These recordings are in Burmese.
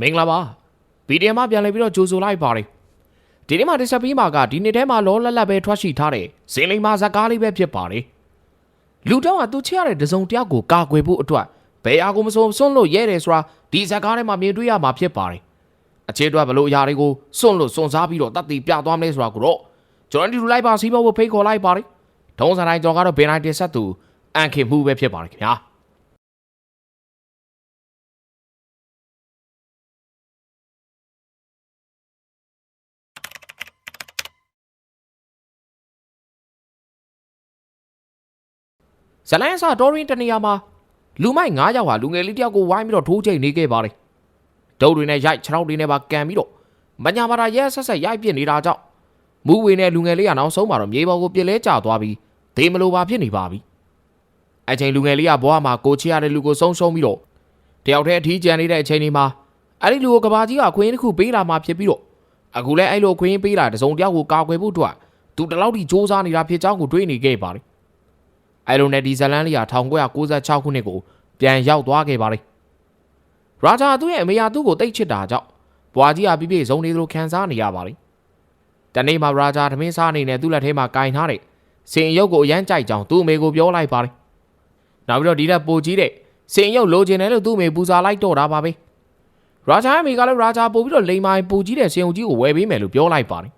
မင်္ဂလာပါဗီဒီယိုမှာပြန်လည်ပြီးတော့ကြိုဆိုလိုက်ပါတယ်ဒီနေ့မှာတစ်ဆက်ပြီးမှာကဒီနေ့ထဲမှာလောလတ်လတ်ပဲထွက်ရှိထားတဲ့ဇင်လိမ်မာဇက်ကားလေးပဲဖြစ်ပါတယ်လူတောင်းကသူချရတဲ့တစုံတယောက်ကိုကာကွယ်ဖို့အတွက်ဘယ်အားကိုမစုံစွန့်လို့ရဲတယ်ဆိုတာဒီဇက်ကားထဲမှာမြင်တွေ့ရမှာဖြစ်ပါတယ်အခြေအတွက်ဘလို့အရာတွေကိုစွန့်လို့စွန့်စားပြီးတော့တတ်တည်ပြသွားမလဲဆိုတာကိုတော့ကျွန်တော်ဒီလိုလိုက်ပါစီးဖို့ဖိတ်ခေါ်လိုက်ပါတယ်ထုံးစံတိုင်းကျွန်တော်ကတော့ဘယ်နိုင်တင်ဆက်သူအန်ခင်မှုပဲဖြစ်ပါတယ်ခင်ဗျာ ဇလန်ဆာတော်ရင်တနေရာမှာလူမိုက်9ယောက်ဟာလူငယ်လေးတယောက်ကိုဝိုင်းပြီးတော့ထိုးချိန်နေခဲ့ပါတယ်။ဒုတ်တွေနဲ့ရိုက်ခြေထောက်တွေနဲ့ပါကန်ပြီးတော့မညာမာတာရဲဆက်ဆက်ရိုက်ပြစ်နေတာကြောင့်မူဝေနဲ့လူငယ်လေးကနောက်ဆုံးမှာတော့မြေပေါ်ကိုပြစ်လဲကျသွားပြီးဒေမလိုပါဖြစ်နေပါပြီ။အချိန်လူငယ်လေးကဘွားမှာကိုချရတဲ့လူကိုဆုံးရှုံးပြီးတော့တယောက်တည်းအထီးကျန်နေတဲ့အချိန်ဒီမှာအဲ့ဒီလူကိုကဘာကြီးကအခွင့်အရေးတစ်ခုပေးလာမှဖြစ်ပြီးတော့အခုလဲအဲ့လိုအခွင့်အရေးပေးလာတစုံတယောက်ကိုကာကွယ်ဖို့အတွက်သူတလောက်ထိစ조사နေတာဖြစ်ကြောင်းကိုတွေးနေခဲ့ပါတယ် အဲလိုနဲ့ဒီဇလန်လီယာ1996ခုနှစ်ကိုပြန်ရောက်သွားခဲ့ပါလေရာဂျာသူ့ရဲ့အမေယာသူ့ကိုတိတ်ချစ်တာကြောင့်ဘွာကြီးကပြည့်ပြည့်စုံနေသလိုခံစားနေရပါလေတနေ့မှာရာဂျာသမင်းစားအနေနဲ့သူ့လက်ထဲမှာကင်ထားတဲ့စင်ရုပ်ကိုအရန်ကြိုက်ကြောင်းသူ့အမေကိုပြောလိုက်ပါလေနောက်ပြီးတော့ဒီလက်ပိုကြီးတဲ့စင်ရုပ်လိုချင်တယ်လို့သူ့အမေပူဇာလိုက်တော့တာပါပဲရာဂျာရဲ့အမေကလည်းရာဂျာပို့ပြီးတော့လိန်မိုင်ပူကြီးတဲ့စင်ရုပ်ကြီးကိုဝယ်ပေးမယ်လို့ပြောလိုက်ပါလေ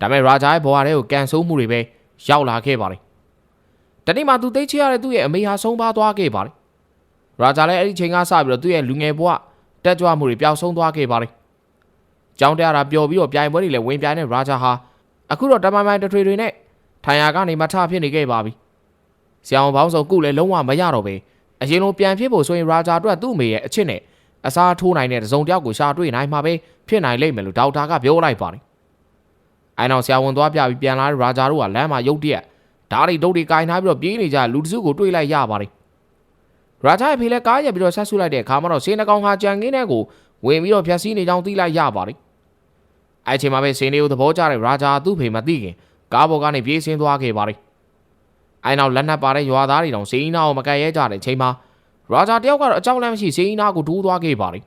ဒါပေမဲ့ရာဂျာရဲ့ဘဝထဲကိုကန်ဆိုးမှုတွေပဲရောက်လာခဲ့ပါလေ တနေ့မှသူသိချရတဲ့သူ့ရဲ့အမေဟာဆုံးပါသွားခဲ့ပါတယ်။ရာဂျာလည်းအဲ့ဒီချိန်ကစပြီးတော့သူ့ရဲ့လူငယ်ဘဝတက်ကြွမှုတွေပျောက်ဆုံးသွားခဲ့ပါတယ်။ကြောင်းတရားတာပျော်ပြီးတော့ပြိုင်ပွဲတွေလည်းဝင်ပြိုင်တဲ့ရာဂျာဟာအခုတော့တမိုင်မိုင်တထွေတွေနဲ့ထိုင်ယာကနေမထဖြစ်နေခဲ့ပါပြီ။ဆရာဝန်ပေါင်းစုံကုလည်းလုံးဝမရတော့ပဲအရင်လိုပြန်ဖြစ်ဖို့ဆိုရင်ရာဂျာအတွက်သူ့အမေရဲ့အချစ်နဲ့အစားထိုးနိုင်တဲ့တစုံတစ်ယောက်ကိုရှာတွေ့နိုင်မှာပဲဖြစ်နိုင်လိမ့်မယ်လို့ဒေါက်တာကပြောလိုက်ပါတယ်။အဲနောက်ဆရာဝန်သွားပြပြီးပြန်လာတဲ့ရာဂျာတို့ကလမ်းမှာရုတ်တရက် ဓာတ်တွေဒုတ်တွေကင်ထားပြီးတော့ပြေးနေကြလူတစုကိုတွေ့လိုက်ရပါတယ်။ရာဂျာရဲ့ဖေလည်းကားရပြီးတော့ဆက်ဆုလိုက်တဲ့အခါမှာတော့စင်းနှကောင်ဟာကြံကင်းတဲ့ကိုဝင်ပြီးတော့ဖြတ်စည်းနေကြောင်းသိလိုက်ရပါတယ်။အဲ့ချိန်မှာပဲစင်းလေးကိုသဘောကျတဲ့ရာဂျာသူ့ဖေမသိခင်ကားပေါ်ကနေပြေးဆင်းသွားခဲ့ပါတယ်။အဲ့နောက်လက်နက်ပါတဲ့ရွာသားတွေတောင်စင်းနာကိုမကဲရဲကြတဲ့ချိန်မှာရာဂျာတယောက်ကတော့အကြောင်းလမ်းမရှိစင်းနာကိုဒူးသွားခဲ့ပါတယ်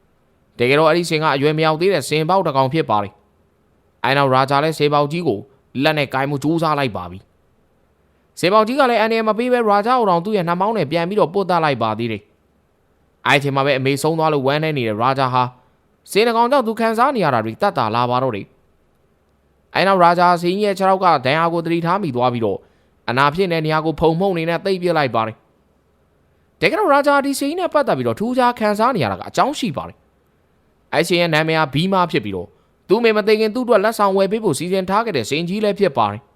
။တကယ်တော့အဲ့ဒီစင်းကအရွယ်မရောက်သေးတဲ့စင်းပေါက်တစ်ကောင်ဖြစ်ပါတယ်။အဲ့နောက်ရာဂျာလည်းစေပေါက်ကြီးကိုလက်နဲ့ကိုင်းမှုကြိုးစားလိုက်ပါပြီ။ စေပေါင်ကြီးကလည်းအန်ရမပေးပဲရာဂျာအောင်တော်သူ့ရဲ့နှမောင်းနဲ့ပြန်ပြီးတော့ပုတ်တလိုက်ပါသေးတယ်။အဲ့ဒီချိန်မှာပဲအမေဆုံးသွားလို့ဝမ်းနေနေတဲ့ရာဂျာဟာစင်းနှကောင်ကြောင့်သူခံစားနေရတာတွေတတ်တာလာပါတော့တယ်။အဲ့နောက်ရာဂျာစင်းရဲ့ခြေထောက်ကဒဏ်ရာကိုတတိထားမိသွားပြီးတော့အနာဖြစ်တဲ့နေရာကိုဖုံမှုန့်နေနဲ့တိတ်ပြစ်လိုက်ပါတယ်။တကယ်တော့ရာဂျာဒီစင်းနဲ့ပတ်သက်ပြီးတော့ထူးခြားခံစားနေရတာကအကြောင်းရှိပါတယ်။အဲ့စင်းရဲ့နာမည်ကဘီမာဖြစ်ပြီးတော့သူ့မေမသိခင်သူ့အတွက်လက်ဆောင်ဝယ်ပေးဖို့စီစဉ်ထားခဲ့တဲ့စင်းကြီးလည်းဖြစ်ပါတယ်။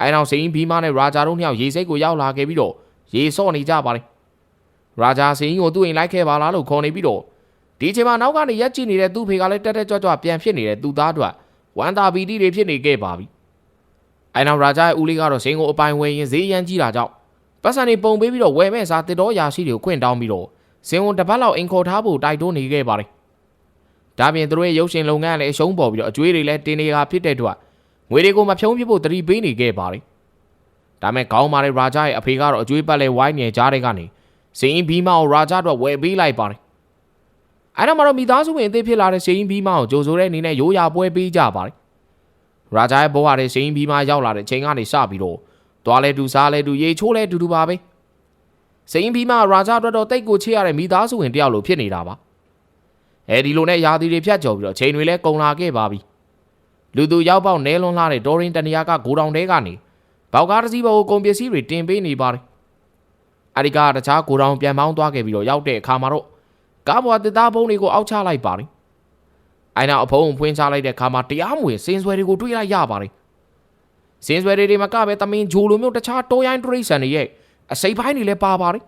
အဲနောက်စိန်ဘီမာနဲ့ရာဂျာတို့နှစ်ယောက်ရေစိတ်ကိုရောက်လာခဲ့ပြီးတော့ရေစော့နေကြပါလေရာဂျာစိန်ကိုသူ့အိမ်လိုက်ခဲ့ပါလားလို့ခေါ်နေပြီးတော့ဒီချိန်မှာနောက်ကနေရက်ကြည့်နေတဲ့သူ့ဖေကလည်းတက်တက်ကြွကြွပြန်ဖြစ်နေတဲ့သူသားတို့ဝမ်းသာပီတိတွေဖြစ်နေခဲ့ပါပြီအဲနောက်ရာဂျာရဲ့ဦးလေးကတော့စိန်ကိုအပိုင်ဝယ်ရင်ဈေးရမ်းကြီးတာကြောင့်ပတ်စံတွေပုံပေးပြီးတော့ဝယ်မဲ့စားတစ်တော်ရာရှိတွေကိုခွင့်တောင်းပြီးတော့စင်ဝန်တစ်ပတ်လောက်အိမ်ခေါ်ထားဖို့တိုက်တွန်းနေခဲ့ပါလေဒါပြင်သူတို့ရဲ့ရုပ်ရှင်လုပ်ငန်းလည်းအရှုံးပေါ်ပြီးတော့အကျွေးတွေလည်းတင်နေတာဖြစ်တဲ့အတွက် ငွေတွေကိုမဖြုံးပြဖို့တတိပေးနေခဲ့ပါတယ်။ဒါမဲ့ခေါင်းမာတဲ့ရာဂျာရဲ့အဖေကတော့အကျွေးပတ်လဲဝိုင်းနေကြတဲ့ကနေစင်ရင်ဘီမာကိုရာဂျာတော့ဝယ်ပေးလိုက်ပါတယ်။အဲ့တော့မှတော့မိသားစုဝင်အသေးဖြစ်လာတဲ့စင်ရင်ဘီမာကိုကြိုဆိုတဲ့အနေနဲ့ရိုးရာပွဲပေးကြပါတယ်။ရာဂျာရဲ့ဘဝတဲ့စင်ရင်ဘီမာရောက်လာတဲ့ချိန်ကနေစပြီးတော့သွားလဲတူစားလဲတူရေချိုးလဲတူတူပါပဲ။စင်ရင်ဘီမာရာဂျာအတွက်တော့တိတ်ကိုချေရတဲ့မိသားစုဝင်တယောက်လိုဖြစ်နေတာပါ။အဲဒီလိုနဲ့ယာသီတွေဖြတ်ကျော်ပြီးတော့ချိန်တွေလဲကုန်လာခဲ့ပါပြီ။ လူသူရောက်ပေါက်နဲလွန်လှတဲ့ဒေါ်ရင်တနေရာကဂိုတောင်တဲကနေဘောက်ကားတစ်စီးပေါ်ကိုကုန်ပစ္စည်းတွေတင်ပေးနေပါတယ်။အဲဒီကတခြားဂိုတောင်ပြန်မောင်းသွားခဲ့ပြီးတော့ရောက်တဲ့အခါမှာတော့ကားပေါ်တစ်သားပုံးတွေကိုအောက်ချလိုက်ပါတယ်။အဲနောက်အဖုံးဖွင့်ချလိုက်တဲ့အခါမှာတရားမဝင်စင်ဆွဲတွေကိုတွေ့လိုက်ရပါတယ်။စင်ဆွဲတွေမကပဲသမင်ဂျိုလိုမျိုးတခြားတိုးရိုင်းတရိတ်ဆန်တွေရဲ့အစိပ်ပိုင်းတွေလည်းပါပါတယ်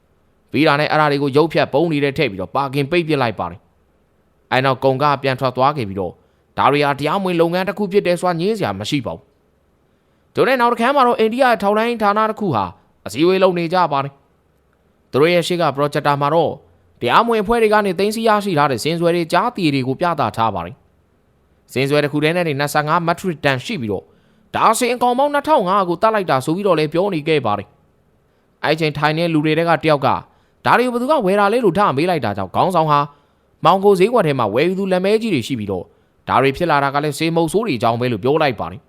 ။ပြီးတာနဲ့အဲ့ဒါတွေကိုရုပ်ဖြတ်ပုံးနေတဲ့ထည့်ပြီးတော့ပါကင်ပိတ်ပစ်လိုက်ပါတယ်။အဲနောက်ကုံကပြန်ထွက်သွားခဲ့ပြီးတော့ ဒါတွေဟာတရားမဝင်လုပ်ငန်းတစ်ခုဖြစ်တယ်ဆိုတာညင်းစရာမရှိပါဘူး။တို့နဲ့နောက်တစ်ခါမှာတော့အိန္ဒိယထောက်လိုင်းဌာနတစ်ခုဟာအစည်းအဝေးလုပ်နေကြပါတယ်။သူတို့ရဲ့ရှေ့က projector မှာတော့တရားမဝင်အဖွဲ့တွေကနေသိမ်းဆည်းရရှိထားတဲ့စင်ဆွဲတွေကြားတီတွေကိုပြသထားပါတယ်။စင်ဆွဲတစ်ခုတည်းနဲ့25 metric ton ရှိပြီးတော့ဒါစင်အကောင်ပေါင်း2500ကိုတတ်လိုက်တာဆိုပြီးတော့လည်းပြောနေခဲ့ပါတယ်။အဲ့ချိန်ထိုင်တဲ့လူတွေတဲကတယောက်ကဒါတွေကိုဘယ်သူကဝယ်တာလဲလို့ထားမေးလိုက်တာကြောင့်ခေါင်းဆောင်ဟာမောင်ကိုဈေးကွက်ထဲမှာဝယ်ယူသူလက်မဲကြီးတွေရှိပြီးတော့ ဒါတွေဖြစ်လာတာကလည်းစေမုတ်ဆိုးတွေအကြောင်းပဲလို့ပြောလိုက်ပါတယ်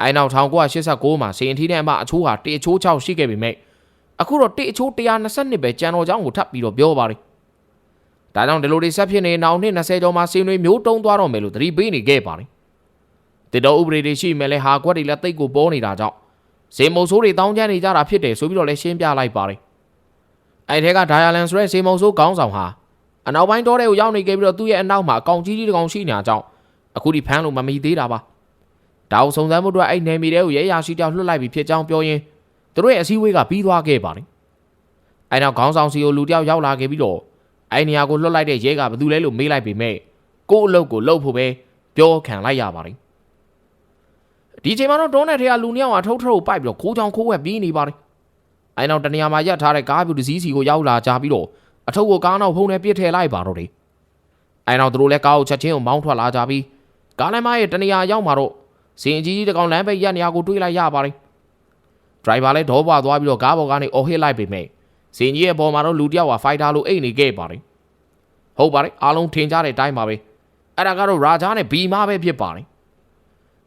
အဲနောက်1989မှာစေရင်ထီးတဲ့အမအချိုးဟာတေအချိုး6ရှိခဲ့ပေမဲ့အခုတော့တေအချိုး122ပဲကြံတော်ကြောင်းကိုထပ်ပြီးတော့ပြောပါတယ်ဒါကြောင့်ဒီလိုတွေဆက်ဖြစ်နေနောက်နှစ်20ကျော်မှာစင်တွေမျိုးတုံးသွားတော့မယ်လို့သတိပေးနေခဲ့ပါတယ်တစ်တော်ဥပဒေတွေရှိမယ်လဲဟာကွက်တွေလည်းတိတ်ကိုပေါ်နေတာကြောင့်စေမုတ်ဆိုးတွေတောင်းကျမ်းနေကြတာဖြစ်တယ်ဆိုပြီးတော့လည်းရှင်းပြလိုက်ပါတယ်အဲ့ထဲကဒိုင်ယာလန်ဆိုတဲ့စေမုတ်ဆိုးကောင်းဆောင်ဟာ အနောက်ပိုင်းတောထဲကိုရောက်နေခဲ့ပြီးတော့သူ့ရဲ့အနောက်မှာအကောင်ကြီးကြီးတစ်ကောင်ရှိနေတာကြောင့်အခုဒီဖမ်းလို့မမီသေးတာပါဒါကိုစုံစမ်းမှုအတွက်အဲ့နယ်မြေတွေကိုရဲရရှိတောက်လွှတ်လိုက်ပြီးဖြစ်ကြောင်းပြောရင်းသူတို့ရဲ့အစည်းအဝေးကပြီးသွားခဲ့ပါတယ်အဲ့နောက်ခေါင်းဆောင်စီကိုလူတယောက်ရောက်လာခဲ့ပြီးတော့အဲ့နေရာကိုလွှတ်လိုက်တဲ့ရဲကဘယ်သူလဲလို့မေးလိုက်ပေမဲ့ကို့အလုပ်ကိုလုပ်ဖို့ပဲပြောခံလိုက်ရပါတယ်ဒီချိန်မှာတော့တွန်းတဲ့ထဲကလူနှစ်ယောက်အထုတ်ထုတ်ပိုက်ပြီးတော့ခိုးချောင်ခိုးဝက်ပြေးနေပါတယ်အဲ့နောက်တနေရာမှာရပ်ထားတဲ့ကားပြူတစ်စီးစီကိုရောက်လာကြပြီးတော့ အထုပ်ကိုကားနောက်ဖုံးနဲ့ပြစ်ထည့်လိုက်ပါတော့တယ်အဲ့နောက်သူတို့လည်းကားကိုချက်ချင်းကိုမောင်းထွက်လာကြပြီးကားလမ်းမရဲ့တနေရာရောက်မှာတော့စင်အကြီးကြီးတစ်ကောင်လမ်းပိတ်ရက်နေရာကိုတွေးလိုက်ရပါတယ်ဒရိုင်ဘာလည်းဒေါပွားသွားပြီးတော့ကားပေါ်ကနေအော်ဟစ်လိုက်ပေမဲ့စင်ကြီးရဲ့ပေါ်မှာတော့လူတစ်ယောက်ကဖိုက်တာလိုအိတ်နေခဲ့ပါတယ်ဟုတ်ပါတယ်အားလုံးထင်ကြတဲ့အတိုင်းပါပဲအဲ့ဒါကတော့ရာဂျာနဲ့ဘီမာပဲဖြစ်ပါတယ်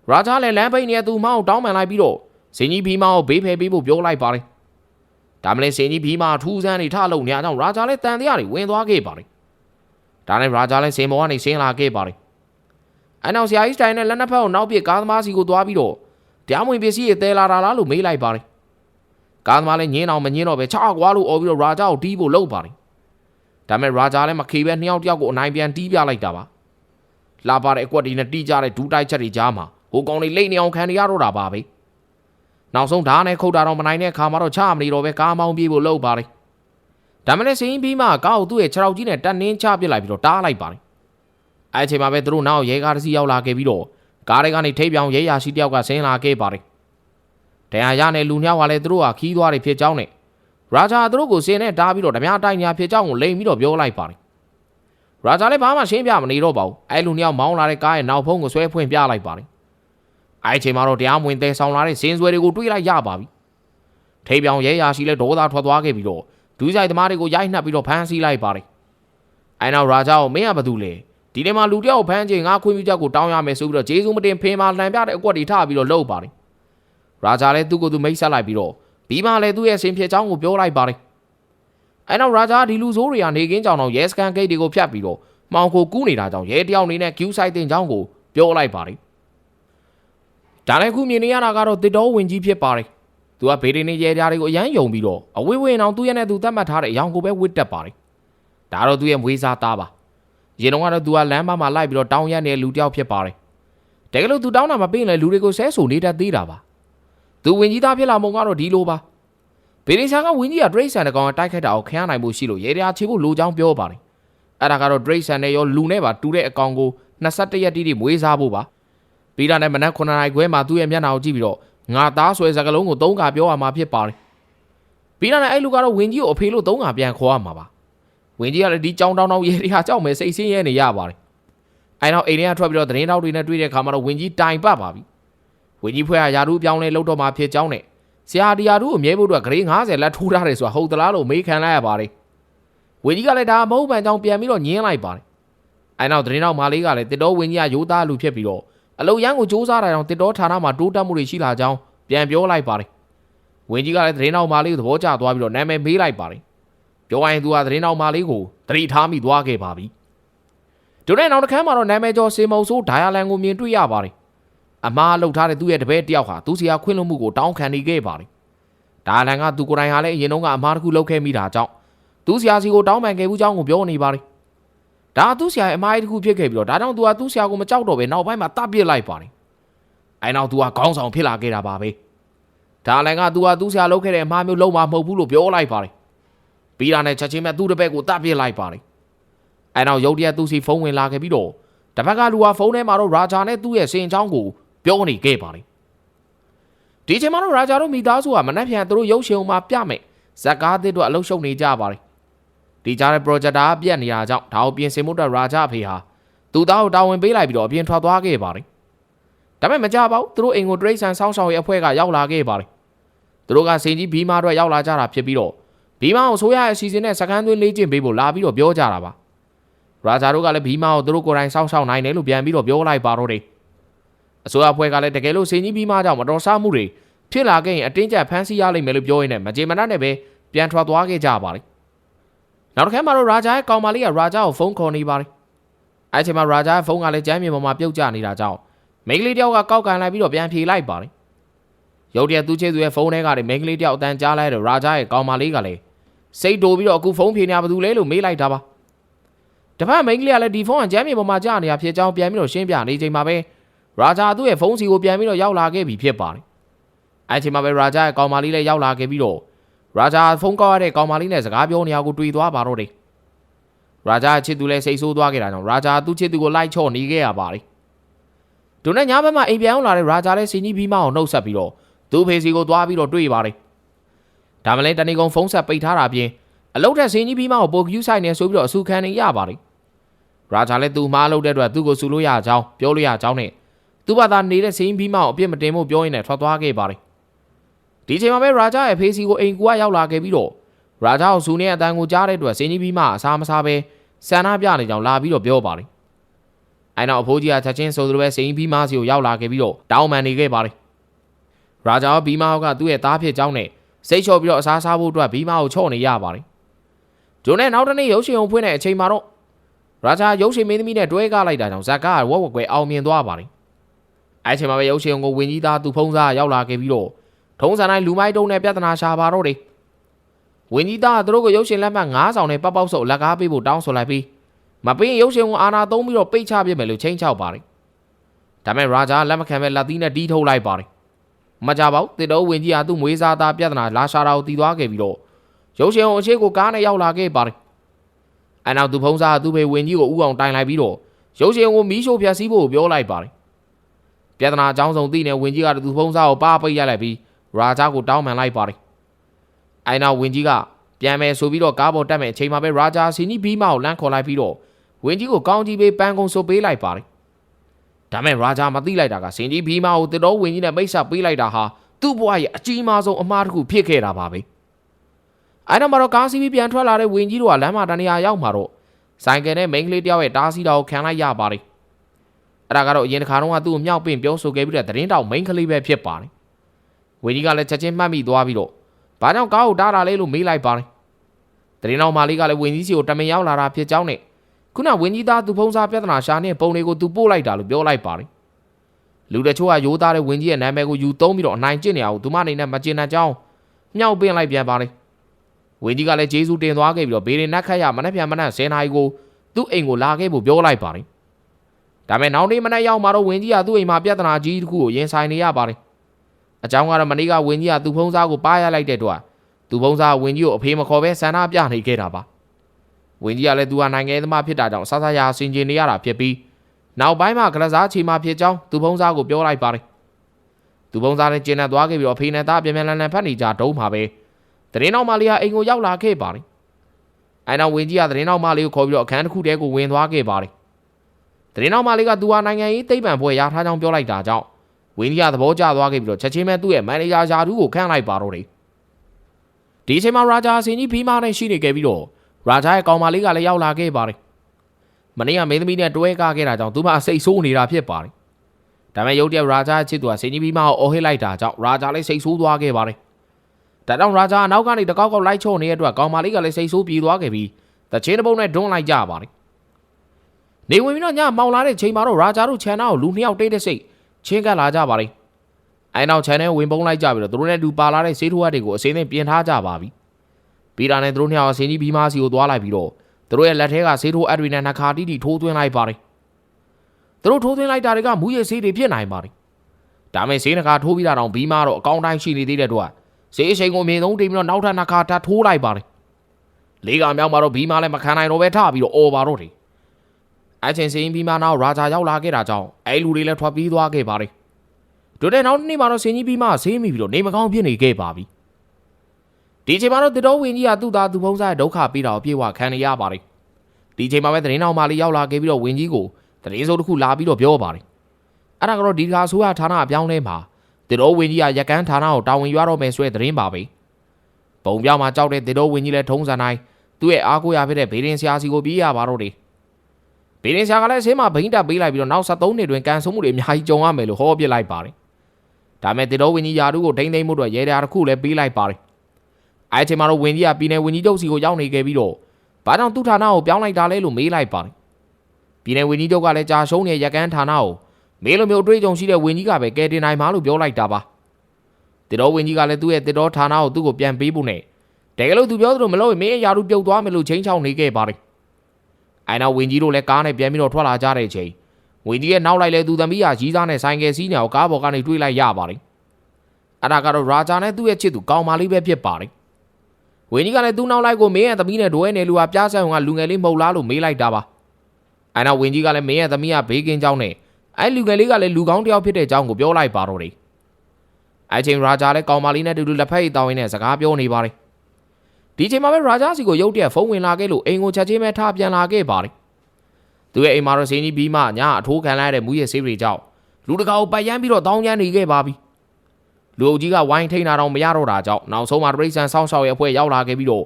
ရာဂျာလည်းလမ်းပိတ်နေတဲ့သူမောင်းတောင်းပန်လိုက်ပြီးတော့စင်ကြီးဘီမာကိုဘေးဖယ်ပေးဖို့ပြောလိုက်ပါတယ် ဒါမလဲစင်ကြီးဘီမာထူးဆန်းနေထလို့နေအောင်ရာဂျာလည်းတန်တရားတွေဝင်သွားခဲ့ပါတယ်ဒါနဲ့ရာဂျာလည်းစင်မောကနေဆင်းလာခဲ့ပါတယ်အနောက်ဆရာကြီးစတိုင်နဲ့လက်နှစ်ဖက်ကိုနောက်ပြကားသမားစီကိုသွားပြီးတော့တရားမဝင်ပစ္စည်းတွေတဲလာတာလားလို့မေးလိုက်ပါတယ်ကားသမားလည်းညင်းအောင်မညင်းတော့ပဲချာကွာလို့អော်ပြီးတော့ရာဂျာကိုတီးဖို့လုပ်ပါတယ်ဒါမဲ့ရာဂျာလည်းမခေပဲနှစ်ယောက်တယောက်ကိုအနိုင်ပြန်တီးပြလိုက်တာပါလာပါတဲ့အကွက်တွေနဲ့တီးကြတဲ့ဒူးတိုက်ချက်တွေကြားမှာဟိုကောင်တွေလိမ့်နေအောင်ခံရတော့တာပါပဲ နောက်ဆုံးဓာတ်နဲ့ခုတ်တာတော့မနိုင်တဲ့အခါမှာတော့ချမနေတော့ပဲကားမောင်းပြေးဖို့လုပ်ပါတယ်ဒါမှလည်းစင်းပြီးမှကားကိုသူ့ရဲ့ခြေထောက်ကြီးနဲ့တက်နှင်းချပစ်လိုက်ပြီးတော့တားလိုက်ပါတယ်အဲအချိန်မှာပဲသူတို့နောက်ရဲကားတစ်စီးရောက်လာခဲ့ပြီးတော့ကားတွေကနေထိပ်ပြောင်ရဲရရှိတယောက်ကဆင်းလာခဲ့ပါတယ်တရားရတဲ့လူညောက်ကလည်းသူတို့ကခီးသွားတယ်ဖြစ်ကြောင်းနဲ့ရာဂျာသူတို့ကိုစင်းနဲ့တားပြီးတော့ဓမြတိုင်ညာဖြစ်ကြောင်းကိုလိမ်ပြီးတော့ပြောလိုက်ပါတယ်ရာဂျာလည်းဘာမှရှင်းပြမနေတော့ပါဘူးအဲလူညောက်မောင်းလာတဲ့ကားရဲ့နောက်ဖုံးကိုဆွဲဖွင့်ပြလိုက်ပါတယ် အဲအချိန်မှာတော့တရားမဝင်သေးဆောင်လာတဲ့စင်းဆွဲတွေကိုတွေးလိုက်ရပါပြီထိပ်ပြောင်ရဲရရှိလဲဒေါသထွက်သွားခဲ့ပြီးတော့ဒူးဆိုင်သမားတွေကိုရိုက်နှက်ပြီးတော့ဖမ်းဆီးလိုက်ပါတယ်အဲနောက်ရာဂျာကိုမင်းကဘာလုပ်လဲဒီထဲမှာလူတယောက်ဖမ်းခြင်းငါခွင့်ပြုချက်ကိုတောင်းရမယ်ဆိုပြီးတော့ဂျေဇူးမတင်ဖင်မာလှန်ပြတဲ့အကွက်တွေထပြီးတော့လှုပ်ပါတယ်ရာဂျာလည်းသူ့ကိုယ်သူမိတ်ဆက်လိုက်ပြီးတော့ပြီးမှလည်းသူ့ရဲ့ဆင်ဖြစ်ချောင်းကိုပြောလိုက်ပါတယ်အဲနောက်ရာဂျာဒီလူဆိုးတွေကနေကင်းကြောင်တော့ရဲစကန်ဂိတ်တွေကိုဖျက်ပြီးတော့မှောင်ကိုကူးနေတာကြောင့်ရဲတယောက်အနေနဲ့ queue site တင်ချောင်းကိုပြောလိုက်ပါတယ် ဒါလည်းခုမြင်နေရတာကတော့တစ်တော်ဝင်ကြီးဖြစ်ပါတယ်သူကဘေးဒင်းနဲ့ရဲကြားတွေကိုအရန်ယုံပြီးတော့အဝေးဝေးအောင်သူ့ရဲ့နဲ့သူသတ်မှတ်ထားတဲ့အယောင်ကိုပဲဝစ်တက်ပါတယ်ဒါတော့သူ့ရဲ့မွေးစားသားပါရင်တော့ကတော့သူကလမ်းမမှာလိုက်ပြီးတော့တောင်းရနေတဲ့လူတစ်ယောက်ဖြစ်ပါတယ်တကယ်လို့သူတောင်းတာမပေးရင်လည်းလူတွေကိုဆဲဆူနေတတ်သေးတာပါသူဝင်ကြီးသားဖြစ်လာမုံကတော့ဒီလိုပါဘေဒင်းရှာကဝင်ကြီးကဒရိတ်ဆန်တကောင်တိုက်ခိုက်တာကိုခရမ်းနိုင်မှုရှိလို့ရေတရားချေဖို့လိုချောင်းပြောပါတယ်အဲ့ဒါကတော့ဒရိတ်ဆန်နဲ့ရောလူနဲ့ပါတူတဲ့အကောင်ကို21ရက်တိတိမွေးစားဖို့ပါ ပြီးတာနဲ့မနက်9နာရီခွဲမှာသူ့ရဲ့မျက်နှာကိုကြည့်ပြီးတော့ငါသားဆွဲစကလုံးကိုသုံးခါပြောရမှာဖြစ်ပါတယ်ပြီးတာနဲ့အဲ့လူကတော့ဝင်ကြီးကိုအဖေလို့သုံးခါပြန်ခေါ်ရမှာပါဝင်ကြီးကလည်းဒီကြောင်တောင်းတောင်းရေတွေကကြောက်မယ်စိတ်ဆင်းရဲနေရပါတယ်အဲနောက်အိမ်ထဲကထွက်ပြီးတော့သတင်းတောက်တွေနဲ့တွေ့တဲ့ခါမှာတော့ဝင်ကြီးတိုင်ပတ်ပါပြီဝင်ကြီးဖွဲ့ကယာရုပြောင်းလဲလှုပ်တော့မှဖြစ်ကြောင်းနဲ့ဆရာဒီယာရုကိုမြဲဖို့အတွက်ဂရေ90လက်ထိုးထားတယ်ဆိုတာဟုတ်သလားလို့မေးခံလိုက်ရပါတယ်ဝင်ကြီးကလည်းဒါမဟုတ်ပန်ကြောင်ပြန်ပြီးတော့ညင်းလိုက်ပါတယ်အဲနောက်သတင်းတောက်မာလေးကလည်းတစ်တော်ဝင်ကြီးကရိုးသားလူဖြစ်ပြီးတော့ အလုတ်ရန်ကိုစူးစမ်းတာကြောင့်တစ်တော်ဌာနမှာတိုးတက်မှုတွေရှိလာကြောင်းပြန်ပြောလိုက်ပါတယ်ဝင်ကြီးကလည်းသတင်းတောက်မာလေးကိုသဘောကျသွားပြီးတော့နာမည်မေးလိုက်ပါတယ်ပြောရရင်သူကသတင်းတောက်မာလေးကိုသတိထားမိသွားခဲ့ပါပြီဒိုနဲ့နောက်တစ်ခါမှတော့နာမည်ကျော်စေမုံဆိုးဒိုင်ယာလန်ကိုမြင်တွေ့ရပါတယ်အမားလှုပ်ထားတဲ့သူ့ရဲ့တပည့်တယောက်ဟာသူ့စီယာခွင့်လွှတ်မှုကိုတောင်းခံနေခဲ့ပါတယ်ဒိုင်ယာလန်ကသူကိုယ်တိုင်ဟာလည်းအရင်တုန်းကအမားတစ်ခုလုပ်ခဲ့မိတာကြောင့်သူ့စီယာစီကိုတောင်းပန်ခဲ့မှုကြောင့်ကိုပြောနေပါတယ် ဒါသူ့ဆရာရဲ့အမားကြီးတစ်ခုဖြစ်ခဲ့ပြီးတော့ဒါကြောင့်သူကသူ့ဆရာကိုမကြောက်တော့ပဲနောက်ပိုင်းမှာတပ်ပစ်လိုက်ပါတယ်အဲနောက်သူကခေါင်းဆောင်ဖြစ်လာခဲ့တာပါပဲဒါလည်းကသူကသူ့ဆရာလုပ်ခဲ့တဲ့အမှားမျိုးလုံးမမဟုတ်ဘူးလို့ပြောလိုက်ပါတယ်ပြီးတာနဲ့ချက်ချင်းပဲသူ့တစ်ပည့်ကိုတပ်ပစ်လိုက်ပါတယ်အဲနောက်ရုတ်တရက်သူ့စီဖုန်းဝင်လာခဲ့ပြီးတော့တစ်ဖက်ကလူကဖုန်းထဲမှာတော့ရာဂျာနဲ့သူ့ရဲ့စင်ချောင်းကိုပြောနေခဲ့ပါတယ်ဒီချိန်မှာတော့ရာဂျာတို့မိသားစုကမနှက်ဖြန်သူတို့ရုပ်ရှင်မှာပြမယ်ဇက်ကားသစ်တို့အလုရှုပ်နေကြပါတယ် ဒီကြားတဲ့ projector ပြက်နေတာကြောင့်ဒါကိုပြင်ဆင်မှုအတွက်ရာဂျာအဖေဟာသူ့သားကိုတာဝန်ပေးလိုက်ပြီးတော့အပြင်ထွက်သွားခဲ့ပါတယ်ဒါပေမဲ့မကြပါဘူးသူတို့အိမ်ကိုတရိတ်ဆန်ဆောင်းဆောင်ရဲ့အဖွဲ့ကရောက်လာခဲ့ပါတယ်သူတို့ကစင်ကြီးဘီမာအတွက်ရောက်လာကြတာဖြစ်ပြီးတော့ဘီမာကိုဆိုရရဲ့အစီအစဉ်နဲ့စကန်သွင်းလေးကျင့်ပေးဖို့လာပြီးတော့ပြောကြတာပါရာဂျာတို့ကလည်းဘီမာကိုသူတို့ကိုယ်တိုင်စောင့်ရှောက်နိုင်တယ်လို့ပြန်ပြီးတော့ပြောလိုက်ပါတော့တယ်အစိုးရအဖွဲ့ကလည်းတကယ်လို့စင်ကြီးဘီမာကြောင့်မတော်ဆမှုတွေဖြစ်လာခဲ့ရင်အတင်းကျပ်ဖမ်းဆီးရလိမ့်မယ်လို့ပြောရင်းနဲ့မကြေမနက်နဲ့ပဲပြန်ထွက်သွားခဲ့ကြပါတယ် နောက်တစ်ခါမှတော့ရာဂျာရဲ့ကောင်မလေးကရာဂျာကိုဖုန်းခေါ်နေပါတယ်အဲ့ချိန်မှာရာဂျာရဲ့ဖုန်းကလည်းကျမ်းမြေပေါ်မှာပြုတ်ကျနေတာကြောင့်မိန်းကလေးတယောက်ကကောက်ကန်လိုက်ပြီးတော့ပြန်ဖြေလိုက်ပါတယ်ရုတ်တရက်သူ့ချေသူရဲ့ဖုန်းထဲကနေမိန်းကလေးတယောက်အတန်းကြားလိုက်တော့ရာဂျာရဲ့ကောင်မလေးကလည်းစိတ်တိုပြီးတော့အခုဖုန်းဖြေနေတာဘာလို့လဲလို့မေးလိုက်တာပါတပတ်မိန်းကလေးကလည်းဒီဖုန်းကကျမ်းမြေပေါ်မှာကြာနေတာဖြစ်ကြောင်းပြန်ပြီးတော့ရှင်းပြနေချိန်မှာပဲရာဂျာသူ့ရဲ့ဖုန်းစီကိုပြန်ပြီးတော့ရောက်လာခဲ့ပြီဖြစ်ပါတယ်အဲ့ချိန်မှာပဲရာဂျာရဲ့ကောင်မလေးလည်းရောက်လာခဲ့ပြီးတော့ ရာဂျာဖုန်းကောက်ရတဲ့ကောင်မလေးနဲ့စကားပြောနေရကိုတွေ့သွားပါတော့တယ်ရာဂျာချစ်သူလည်းစိတ်ဆိုးသွားခဲ့တာကြောင့်ရာဂျာသူ့ချစ်သူကိုလိုက်ချော့နေခဲ့ရပါတယ်ဒုနဲ့ညဘက်မှာအိမ်ပြန်လာတဲ့ရာဂျာလည်းစီနီးဘီမအောင်နှုတ်ဆက်ပြီးတော့သူ့ဖေစီကိုသွားပြီးတော့တွေ့ပါတယ်ဒါမှလည်းတဏီကုံဖုန်းဆက်ပိတ်ထားတာပြင်အလုတ်ထက်စင်းကြီးဘီမအောင်ပိုကယူဆိုင်နေဆိုပြီးတော့အဆူခံနေရပါတယ်ရာဂျာလည်းသူ့မှားလုပ်တဲ့အတွက်သူ့ကိုဆူလို့ရအောင်ပြောလို့ရအောင်နဲ့သူ့ဘာသာနေတဲ့စင်းဘီမအောင်အပြစ်မတင်ဖို့ပြောရင်းနဲ့ထွက်သွားခဲ့ပါတယ် ဒီချိန်မှာပဲရာဂျာရဲ့ဖေစီကိုအိမ်ကူကရောက်လာခဲ့ပြီးတော့ရာဂျာကိုဆူနေတဲ့အတန်းကိုကြားတဲ့အတွက်စင်းကြီးဘီမအစားမစားပဲဆန္ဒပြနေကြောင်လာပြီးတော့ပြောပါတယ်။အဲနောက်အဖိုးကြီးကချက်ချင်းဆိုသလိုပဲစိန်ဘီမာစီကိုရောက်လာခဲ့ပြီးတော့တောင်းပန်နေခဲ့ပါတယ်။ရာဂျာဘီမာဟောက်ကသူ့ရဲ့သားဖြစ်ကြောင်းနဲ့စိတ်ချော်ပြီးတော့အစားစားဖို့အတွက်ဘီမာကိုချော့နေရပါတယ်။ဂျိုနဲ့နောက်တနေ့ရုပ်ရှင်ကိုဖွင့်တဲ့အချိန်မှာတော့ရာဂျာရုပ်ရှင်မင်းသမီးနဲ့တွဲကားလိုက်တာကြောင့်ဇက်ကဝက်ဝက်ကွယ်အောင်မြင်သွားပါတယ်။အဲအချိန်မှာပဲရုပ်ရှင်ကိုဝင်ကြီးသားသူဖုံးစားရောက်လာခဲ့ပြီးတော့ ထုံးစံတိုင်းလူမိုက်တုံးနဲ့ပြဿနာရှာပါတော့တယ်။ဝင်ကြီးသားကသူတို့ကိုရုပ်ရှင်လက်မှတ်9ဆောင်နဲ့ပောက်ပောက်ဆုပ်လက်ကားပေးဖို့တောင်းဆိုလိုက်ပြီးမပေးရင်ရုပ်ရှင်ကိုအာနာသုံးပြီးတော့ပိတ်ချပြစ်မယ်လို့ချိန်ချောက်ပါတယ်။ဒါမဲ့ရာဂျာလက်မခံပဲလက်သီးနဲ့တီးထုတ်လိုက်ပါတယ်။မကြပါဘူးတစ်တော်ဝင်ကြီးကသူ့မွေးစားသားပြဿနာလာရှာတာကိုတီးသွားခဲ့ပြီးတော့ရုပ်ရှင်ကိုအခြေကိုကားနဲ့ရောက်လာခဲ့ပါတယ်။အဲနောက်သူဖုံးစားကသူ့ဖေဝင်ကြီးကိုဥအောင်တိုင်လိုက်ပြီးတော့ရုပ်ရှင်ကိုမီးရှို့ဖျက်ဆီးဖို့ပြောလိုက်ပါတယ်။ပြဿနာအကြောင်းဆုံးသိနေဝင်ကြီးကသူဖုံးစားကိုပါပိတ်ရိုက်လိုက်ပြီး ရာဂျာကိုတောင်းပန်လိုက်ပါတယ်။အဲနောက်ဝင်ကြီးကပြန်မယ်ဆိုပြီးတော့ကားပေါ်တက်မယ်အချိန်မှာပဲရာဂျာစီနီဘီမာကိုလမ်းခေါ်လိုက်ပြီးတော့ဝင်းကြီးကိုကောင်းကြီးပေးပန်းကုံဆိုပေးလိုက်ပါတယ်။ဒါမဲ့ရာဂျာမသိလိုက်တာကစင်ကြီးဘီမာကိုတတော်ဝင်းကြီးနဲ့မိတ်ဆက်ပေးလိုက်တာဟာသူ့ဘဝရဲ့အကြီးမားဆုံးအမှားတစ်ခုဖြစ်ခဲ့တာပါပဲ။အဲတော့မှတော့ကားစီးပြီးပြန်ထွက်လာတဲ့ဝင်းကြီးတို့ကလမ်းမတန်းနေရာရောက်မှာတော့ဆိုင်ကယ်နဲ့မိန်းကလေးတယောက်ရဲ့တားစီးတာကိုခံလိုက်ရပါတယ်။အဲ့ဒါကတော့အရင်တစ်ခါတော့ကသူ့ကိုမြောက်ပင့်ပြောဆိုခဲ့ပြီးတဲ့သတင်းတောက်မိန်းကလေးပဲဖြစ်ပါတယ်။ ဝင်းကြီးကလည်းချက်ချင်းမှတ်မိသွားပြီးတော့ဘာကြောင့်ကားကိုတားတာလဲလို့မေးလိုက်ပါတယ်။သတင်းတော်မာလေးကလည်းဝင်းကြီးစီကိုတမင်ရောက်လာတာဖြစ်ကြောင်းနဲ့ခုနဝင်းကြီးသားသူဖုံးစားပြဿနာရှာနေပုံတွေကိုသူပို့လိုက်တာလို့ပြောလိုက်ပါတယ်လူတချို့ကရိုးသားတဲ့ဝင်းကြီးရဲ့နာမည်ကိုယူသုံးပြီးတော့အနိုင်ကျင့်နေအောင်သူမအနေနဲ့မကျင်တဲ့ကြောင်းမြောက်ပင်လိုက်ပြန်ပါတယ်ဝင်းကြီးကလည်းဂျေဇူးတင်သွားခဲ့ပြီးတော့ဘေးရင်နက်ခတ်ရမနှက်ပြန်မနှက်10နာရီကိုသူ့အိမ်ကိုလာခဲ့ဖို့ပြောလိုက်ပါတယ်ဒါပေမဲ့နောက်နေ့မနက်ရောက်မှာတော့ဝင်းကြီးကသူ့အိမ်မှာပြဿနာကြီးတစ်ခုကိုရင်ဆိုင်နေရပါတယ် အကြောင်းကတော့မနေ့ကဝင်းကြီးကသူ့ဖုံးစားကိုပါရလိုက်တဲ့အတွက်သူ့ဖုံးစားဝင်းကြီးကိုအဖေမခေါ်ဘဲဆန္ဒပြနေခဲ့တာပါဝင်းကြီးကလည်းသူဟာနိုင်ငံသမားဖြစ်တာကြောင့်ဆဆရာဆင်ကျင်နေရတာဖြစ်ပြီးနောက်ပိုင်းမှာကလစားချီမှာဖြစ်ကြောင်းသူဖုံးစားကိုပြောလိုက်ပါတယ်သူဖုံးစားနဲ့ကျင်းနဲ့သွားခဲ့ပြီးတော့ဖေနဲ့သားပြန်ပြန်လန်လန်ဖတ်နေကြတုံးမှာပဲတရင်တော်မလေးကအိမ်ကိုရောက်လာခဲ့ပါတယ်အဲနောက်ဝင်းကြီးကတရင်တော်မလေးကိုခေါ်ပြီးတော့အခန်းတစ်ခုတည်းကိုဝင်သွားခဲ့ပါတယ်တရင်တော်မလေးကသူဟာနိုင်ငံရေးသိပ္ပံဘွဲရထားကြောင်းပြောလိုက်တာကြောင့် ဝင်းကြီးကသဘောကျသွားခဲ့ပြီးတော့ချက်ချင်းပဲသူ့ရဲ့မန်နေဂျာယာထူးကိုခန့်လိုက်ပါတော့တယ်ဒီအချိန်မှာရာဂျာစင်ကြီးဖီးမာနဲ့ရှိနေခဲ့ပြီးတော့ရာဂျာရဲ့ကောင်မလေးကလည်းရောက်လာခဲ့ပါတယ်။မနေ့ကမင်းသမီးနဲ့တွဲကားခဲ့တာကြောင့်သူမစိတ်ဆိုးနေတာဖြစ်ပါတယ်။ဒါပေမဲ့ရုတ်တရက်ရာဂျာချစ်သူကစင်ကြီးပြီးမှအော်ဟစ်လိုက်တာကြောင့်ရာဂျာလည်းစိတ်ဆိုးသွားခဲ့ပါတယ်။ဒါကြောင့်ရာဂျာအနောက်ကနေတကောက်ကောက်လိုက်ချုံနေတဲ့အတွက်ကောင်မလေးကလည်းစိတ်ဆိုးပြေးသွားခဲ့ပြီးတချင်းတစ်ပုံနဲ့ဒွန်းလိုက်ကြပါတယ်။နေဝင်ပြီးတော့ညမောင်လာတဲ့ချိန်မှာတော့ရာဂျာတို့ခြံသားကိုလူနှစ်ယောက်တိတ်တဲ့စိတ် ချင်းကပ်လာကြပါတယ်။အဲနောက်ခြံထဲဝင်ပုံးလိုက်ကြပြီးတော့သူတို့နဲ့တူပါလာတဲ့ဆေးထိုးရတွေကိုအစင်းနဲ့ပြင်ထားကြပါပြီ။ပီတာနဲ့သူတို့နှစ်ယောက်ဆင်းကြီးဘီမာစီကိုသွားလိုက်ပြီးတော့သူတို့ရဲ့လက်ထဲကဆေးထိုးအပ်တွေနဲ့နှခါတီးတီထိုးသွင်းလိုက်ပါတယ်သူတို့ထိုးသွင်းလိုက်တာတွေကမူရည်ဆေးတွေဖြစ်နိုင်ပါတယ်ဒါမဲ့ဆေးနှခါထိုးပြီးတာတော့ဘီမာတော့အကောင်းတိုင်းရှိနေသေးတဲ့တော့ဆေးအချိန်ကိုအမြင့်ဆုံးတင်ပြီးတော့နောက်ထပ်နှခါထပ်ထိုးလိုက်ပါတယ်လေးကမြောက်မှာတော့ဘီမာလည်းမခံနိုင်တော့ပဲထပြီးတော့အော်ပါတော့တယ် အချင်းစင်းဘီမာနောက်ရာဂျာရောက်လာခဲ့တာကြောင့်အဲလူတွေလည်းထွက်ပြေးသွားခဲ့ပါတယ်တို့တဲ့နောက်နေ့မှာတော့စင်းကြီးဘီမာဆေးမိပြီးတော့နေမကောင်းဖြစ်နေခဲ့ပါပြီဒီချိန်မှာတော့တတော်ဝင်ကြီးကသူ့သားသူဖုံးစားရဲ့ဒုက္ခပေးတာကိုပြေဝခံနေရပါတယ်ဒီချိန်မှာပဲသတင်းတော်မာလေးရောက်လာခဲ့ပြီးတော့ဝင်ကြီးကိုသတင်းစိုးတစ်ခုလာပြီးတော့ပြောပါတယ်အဲ့ဒါကတော့ဒီခါဆိုရဌာနအပြောင်းလဲမှာတတော်ဝင်ကြီးကရက်ကန်းဌာနကိုတာဝန်ယူရတော့မယ်ဆိုတဲ့သတင်းပါပဲပုံပြောင်းမှာကြောက်တဲ့တတော်ဝင်ကြီးလည်းထုံးစံတိုင်းသူ့ရဲ့အားကိုးရဖြစ်တဲ့ဘေးရင်ဆရာစီကိုပြေးရပါတော့တယ် ဗီဒင်ဆာကလည်းအစင်းမှာဘိန်းတက်ပေးလိုက်ပြီးတော့နောက်73နှစ်တွင်ကန်ဆုံးမှုတွေအများကြီးကြုံရမယ်လို့ဟောပြလိုက်ပါတယ်ဒါမဲ့တေတော်ဝင်းကြီးယာတို့ကိုထိမ့်သိမ့်မှုအတွက်ရဲတရားတစ်ခုလည်းပေးလိုက်ပါတယ်အဲအချိန်မှာတော့ဝင်းကြီးကပြည်နယ်ဝင်းကြီးချုပ်စီကိုရောက်နေခဲ့ပြီးတော့ဘာကြောင့်သူ့ဌာနကိုပြောင်းလိုက်တာလဲလို့မေးလိုက်ပါတယ်ပြည်နယ်ဝင်းကြီးချုပ်ကလည်းကြာရှုံးနေတဲ့ရကန်ဌာနကိုမေးလိုမျိုးအတွေ့အကြုံရှိတဲ့ဝင်းကြီးကပဲကဲတင်နိုင်မှာလို့ပြောလိုက်တာပါတေတော်ဝင်းကြီးကလည်းသူ့ရဲ့တေတော်ဌာနကိုသူ့ကိုပြန်ပေးဖို့နဲ့တကယ်လို့သူပြောသလိုမလို့မင်းအရာတို့ပြုတ်သွားမယ်လို့ချိန်ချောင်းနေခဲ့ပါတယ် အဲနောက်ဝင်းကြီးတို့လည်းကားနဲ့ပြန်ပြီးတော့ထွက်လာကြတဲ့အချိန်ဝင်းကြီးရဲ့နောက်လိုက်လဲသူသမီးဟာရီးစားနဲ့ဆိုင်ကယ်စီးနေအောင်ကားပေါ်ကနေတွေးလိုက်ရပါတယ်အဲ့ဒါကတော့ရာဂျာနဲ့သူ့ရဲ့ချစ်သူကောင်မလေးပဲဖြစ်ပါတယ်ဝင်းကြီးကလည်းသူ့နောက်လိုက်ကိုမင်းရဲ့သမီးနဲ့ဒွဲနေလူဟာပြားဆိုင်ကလူငယ်လေးမဟုတ်လားလို့မေးလိုက်တာပါအဲနောက်ဝင်းကြီးကလည်းမင်းရဲ့သမီးကဘေးကင်းကြောင်းနဲ့အဲလူငယ်လေးကလည်းလူကောင်းတစ်ယောက်ဖြစ်တဲ့အကြောင်းကိုပြောလိုက်ပါတော့တယ်အဲချိန်ရာဂျာလည်းကောင်မလေးနဲ့တူတူလက်ဖက်ရည်တောင်းရင်းနဲ့စကားပြောနေပါတယ် ဒီချိန်မှာပဲရာဂျာစီကိုရုတ်တရက်ဖုန်းဝင်လာခဲ့လို့အိမ်ကိုချက်ချင်းပဲထားပြန်လာခဲ့ပါတယ်သူရဲ့အိမ်မှာတော့စင်းကြီးပြီးမှညာအထိုးခံလိုက်တဲ့မူရဲ့ဆေးတွေကြောင့်လူတကာကိုပတ်ရမ်းပြီးတော့တောင်းကျမ်းနေခဲ့ပါပြီလူအုပ်ကြီးကဝိုင်းထိန်တာတော့မရတော့တာကြောင့်နောက်ဆုံးမှာတရိတ်ဆန်ဆောင်းရှောက်ရဲ့အဖွဲ့ရောက်လာခဲ့ပြီးတော့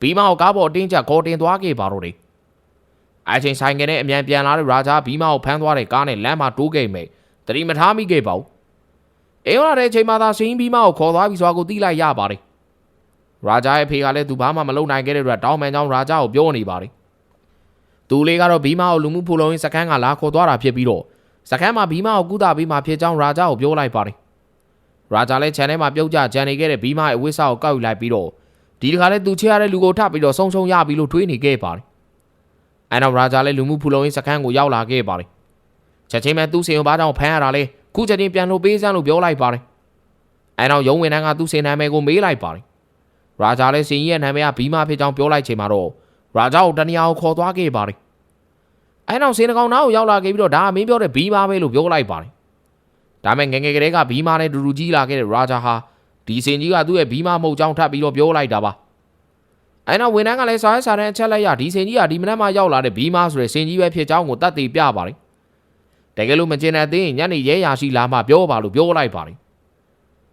ဘီမာကိုကားပေါ်အတင်းကျပ်ခေါ်တင်သွားခဲ့ပါတော့တယ်အချင်းဆိုင်ကနေအမြန်ပြန်လာတဲ့ရာဂျာဘီမာကိုဖမ်းသွားတဲ့ကားနဲ့လမ်းမှာတိုးခဲ့မယ်တတိမထားမိခဲ့ပါဘူးအိမ်လာတဲ့အချိန်မှာသာစင်းဘီမာကိုခေါ်သွားပြီးဆိုတာကိုသိလိုက်ရပါတယ် ရာဂျာရဲ့ဖေကလည်းသူဘာမှမလုပ်နိုင်ခဲ့တဲ့အတွက်တောင်းပန်ကြောင်းရာဂျာကိုပြောနေပါတယ်သူလေးကတော့ဘီမာကိုလူမှုဖူလုံရေးစခန်းကလာခေါ်သွားတာဖြစ်ပြီးတော့စခန်းမှာဘီမာကိုကုသပေးမှဖြစ်ကြောင်းရာဂျာကိုပြောလိုက်ပါတယ်ရာဂျာလည်းခြံထဲမှာပြုတ်ကျကြံနေခဲ့တဲ့ဘီမာရဲ့အဝိစာကိုကောက်ယူလိုက်ပြီးတော့ဒီတခါလဲသူချရတဲ့လူကိုထပ်ပြီးတော့ဆုံဆုံရပြီလို့တွေးနေခဲ့ပါတယ်အဲနောက်ရာဂျာလည်းလူမှုဖူလုံရေးစခန်းကိုရောက်လာခဲ့ပါတယ်ချက်ချင်းပဲသူ့စင်ကိုဘာကြောင့်ဖမ်းရတာလဲခုချက်ချင်းပြန်လို့ပေးစမ်းလို့ပြောလိုက်ပါတယ်အဲနောက်ရုံးဝင်တန်းကသူ့စင်နာမည်ကိုမေးလိုက်ပါတယ် ရာဂျာလည်းစင်ကြီးရဲ့နာမည်ကဘီမာဖြစ်ကြောင်းပြောလိုက်ချိန်မှာတော့ရာဂျာကိုတနည်းအောင်ခေါ်သွားခဲ့ပါတယ်အဲနောက်စင်တကောင်နားကိုရောက်လာခဲ့ပြီးတော့ဒါကမင်းပြောတဲ့ဘီမာပဲလို့ပြောလိုက်ပါတယ်ဒါမဲ့ငယ်ငယ်ကလေးကဘီမာနဲ့ဒူဒူကြီးလာခဲ့တဲ့ရာဂျာဟာဒီစင်ကြီးကသူ့ရဲ့ဘီမာမဟုတ်ကြောင်းထပ်ပြီးတော့ပြောလိုက်တာပါအဲနောက်ဝန်ထမ်းကလည်းစားရစားတဲ့အချက်လိုက်ရဒီစင်ကြီးကဒီမနက်မှရောက်လာတဲ့ဘီမာဆိုတဲ့စင်ကြီးပဲဖြစ်ကြောင်းကိုတတ်သိပြပါတယ်တကယ်လို့မကျင်တဲ့သေးရင်ညနေရဲရာရှိလာမှပြောပါလို့ပြောလိုက်ပါတယ်